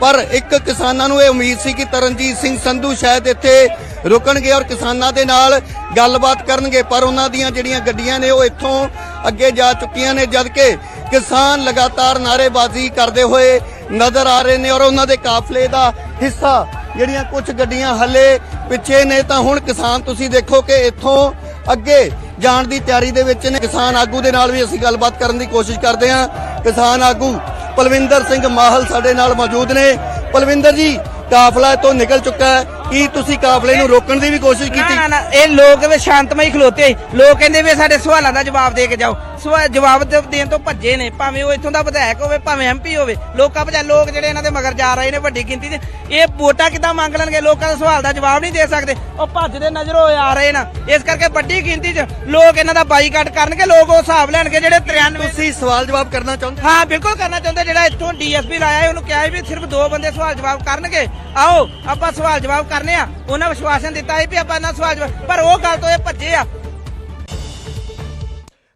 ਪਰ ਇੱਕ ਕਿਸਾਨਾਂ ਨੂੰ ਇਹ ਉਮੀਦ ਸੀ ਕਿ ਤਰਨਜੀਤ ਸਿੰਘ ਸੰਧੂ ਸ਼ਾਇਦ ਇੱਥੇ ਰੁਕਣਗੇ ਔਰ ਕਿਸਾਨਾਂ ਦੇ ਨਾਲ ਗੱਲਬਾਤ ਕਰਨਗੇ, ਪਰ ਉਹਨਾਂ ਦੀਆਂ ਜਿਹੜੀਆਂ ਗੱਡੀਆਂ ਨੇ ਉਹ ਇੱਥੋਂ ਅੱਗੇ ਜਾ ਚੁੱਕੀਆਂ ਨੇ, ਜਦਕਿ ਕਿਸਾਨ ਲਗਾਤਾਰ ਨਾਰੇਬਾਜ਼ੀ ਕਰਦੇ ਹੋਏ ਨਜ਼ਰ ਆ ਰਹੇ ਨੇ ਔਰ ਉਹਨਾਂ ਦੇ ਕਾਫਲੇ ਦਾ ਹਿੱਸਾ ਜਿਹੜੀਆਂ ਕੁਝ ਗੱਡੀਆਂ ਹੱਲੇ ਪਿੱਛੇ ਨੇ, ਤਾਂ ਹੁਣ ਕਿਸਾਨ ਤੁਸੀਂ ਦੇਖੋ ਕਿ ਇੱਥੋਂ ਅੱਗੇ ਜਾਣ ਦੀ ਤਿਆਰੀ ਦੇ ਵਿੱਚ ਨੇ। ਕਿਸਾਨ ਆਗੂ ਦੇ ਨਾਲ ਵੀ ਅਸੀਂ ਗੱਲਬਾਤ ਕਰਨ ਦੀ ਕੋਸ਼ਿਸ਼ ਕਰਦੇ ਹਾਂ। ਕਿਸਾਨ ਆਗੂ ਪਲਵਿੰਦਰ ਸਿੰਘ ਮਾਹਲ ਸਾਡੇ ਨਾਲ ਮੌਜੂਦ ਨੇ। ਪਲਵਿੰਦਰ ਜੀ ਕਾਫਲਾ ਤੋਂ ਨਿਕਲ ਚੁੱਕਾ ਹੈ। ਕੀ ਤੁਸੀਂ ਕਾਫਲੇ ਨੂੰ ਰੋਕਣ ਦੀ ਵੀ ਕੋਸ਼ਿਸ਼ ਕੀਤੀ? ਨਾ ਨਾ ਇਹ ਲੋਕ ਵੀ ਸ਼ਾਂਤਮਈ ਖਲੋਤੇ ਲੋਕ ਕਹਿੰਦੇ ਵੀ ਸਾਡੇ ਸਵਾਲਾਂ ਦਾ ਜਵਾਬ ਦੇ ਕੇ ਜਾਓ। ਸਵਾ ਜਵਾਬ ਦੇ- ਦੇਣ ਤੋਂ ਭੱਜੇ ਨੇ ਭਾਵੇਂ ਉਹ ਇੱਥੋਂ ਦਾ ਵਿਧਾਇਕ ਹੋਵੇ ਭਾਵੇਂ ਐਮਪੀ ਹੋਵੇ। ਲੋਕਾਂ ਭਜਾ ਲੋਕ ਜਿਹੜੇ ਇਹਨਾਂ ਦੇ ਮਗਰ ਜਾ ਰਹੇ ਨੇ ਵੱਡੀ ਗਿਣਤੀ ਦੇ। ਇਹ ਵੋਟਾਂ ਕਿੱਦਾਂ ਮੰਗ ਲੈਣਗੇ? ਲੋਕਾਂ ਦੇ ਸਵਾਲ ਦਾ ਜਵਾਬ ਨਹੀਂ ਦੇ ਸਕਦੇ। ਉਹ ਭੱਜਦੇ ਨਜ਼ਰ ਆ ਰਹੇ ਨਾ। ਇਸ ਕਰਕੇ ਵੱਡੀ ਗਿਣਤੀ 'ਚ ਲੋਕ ਇਹਨਾਂ ਦਾ ਬਾਈਕਾਟ ਕਰਨਗੇ। ਲੋਕ ਉਹ ਹਿਸਾਬ ਲੈਣਗੇ ਜਿਹੜੇ 93 ਤੁਸੀਂ ਸਵਾਲ ਜਵਾਬ ਕਰਨਾ ਚਾਹੁੰਦੇ? ਹਾਂ ਬਿਲਕੁਲ ਕਰਨਾ ਚਾਹੁੰਦੇ। ਜਿਹੜਾ ਇੱਥੋਂ ਡੀਐਸਪੀ ਲਾਇਆ ਹੈ, ਉਹਨੂੰ ਕਿਹਾ ਹੈ ਵੀ ਸਿਰਫ ਦੋ ਬੰਦੇ ਸਵਾਲ ਜਵਾਬ ਕਰਨਗੇ। ਆਓ ਆਪਾਂ ਸਵਾਲ ਜਵਾਬ ਕਰਨੇ ਆ। ਉਹਨਾਂ ਵਿਸ਼ਵਾਸਨ ਦਿੱਤਾ ਹੈ ਵੀ ਆਪਾਂ ਇਹਨਾਂ ਸਵਾਲ ਜਵਾਬ ਪਰ ਉਹ ਗੱਲ ਤੋਂ ਇਹ ਭੱਜੇ ਆ।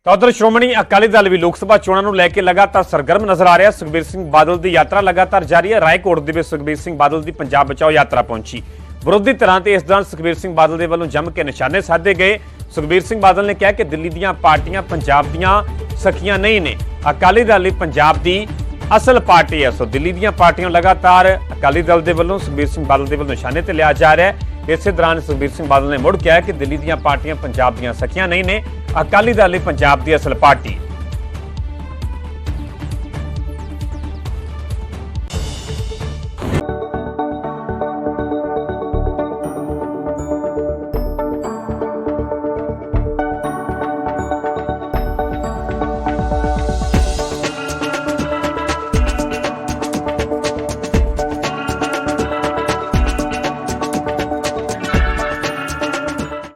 ਤਾਂ ਉਧਰ ਸ਼੍ਰੋਮਣੀ ਅਕਾਲੀ ਦਲ ਵੀ ਲੋਕ ਸਭਾ ਚੋਣਾਂ ਨੂੰ ਲੈ ਕੇ ਲਗਾਤਾਰ ਸਰਗਰਮ ਨਜ਼ਰ ਆ ਰਿਹਾ। ਸੁਖਬੀਰ ਸਿੰਘ ਬਾਦਲ ਦੀ ਯਾਤਰਾ ਲਗਾਤਾਰ ਜਾਰੀ ਹੈ। ਰਾਏਕੋਟ ਦੇ ਵਿੱਚ ਸੁਖਬੀਰ ਸਿੰਘ ਬਾਦਲ ਦੀ ਪੰਜਾਬ ਬਚਾਓ ਯਾਤਰਾ ਪਹੁੰਚੀ। ਵਿਰੋਧੀ ਧਿਰਾਂ ਤੇ ਇਸ ਦੌਰਾਨ ਸੁਖਬੀਰ ਸਿੰਘ ਬਾਦਲ ਦੇ ਵੱਲੋਂ ਜੰਮ ਕੇ ਨਿਸ਼ਾਨੇ ਸਾਧੇ ਗਏ। ਸੁਖਬੀਰ ਸਿੰਘ ਬਾਦਲ ਨੇ ਕਿਹਾ ਕਿ ਦਿੱਲੀ ਦੀਆਂ ਪਾਰਟੀਆਂ ਪੰਜਾਬ ਦੀਆਂ ਸਖੀਆਂ ਨਹੀਂ ਨੇ। ਅਕਾਲੀ ਦਲ ਲਈ ਪੰਜਾਬ ਦੀ ਅਸਲ ਪਾਰਟੀ ਹੈ। ਸੋ ਦਿੱਲੀ ਦੀਆਂ ਪਾਰਟੀਆਂ ਲਗਾਤਾਰ ਅਕਾਲੀ ਦਲ ਦੇ ਵੱਲੋਂ ਸੁਖਬੀਰ ਸਿੰਘ ਬਾਦਲ ਦੇ ਵੱਲੋਂ ਨਿਸ਼ਾਨੇ ਤੇ ਲਿਆ ਜਾ ਰਿਹਾ ਹੈ। ਇਸੇ ਦੌਰਾਨ ਸੁਖਬੀਰ ਸਿੰਘ ਬਾਦਲ ਨੇ ਮੁੜ ਕਿਹਾ ਕਿ ਦਿੱਲੀ ਦੀਆਂ ਪਾਰਟੀਆਂ ਪੰਜਾਬ ਦੀਆਂ ਸਖੀਆਂ ਨਹੀਂ ਨੇ। ਅਕਾਲੀ ਦਲ ਲਈ ਪੰਜਾਬ ਦੀ ਅਸਲ ਪਾਰਟੀ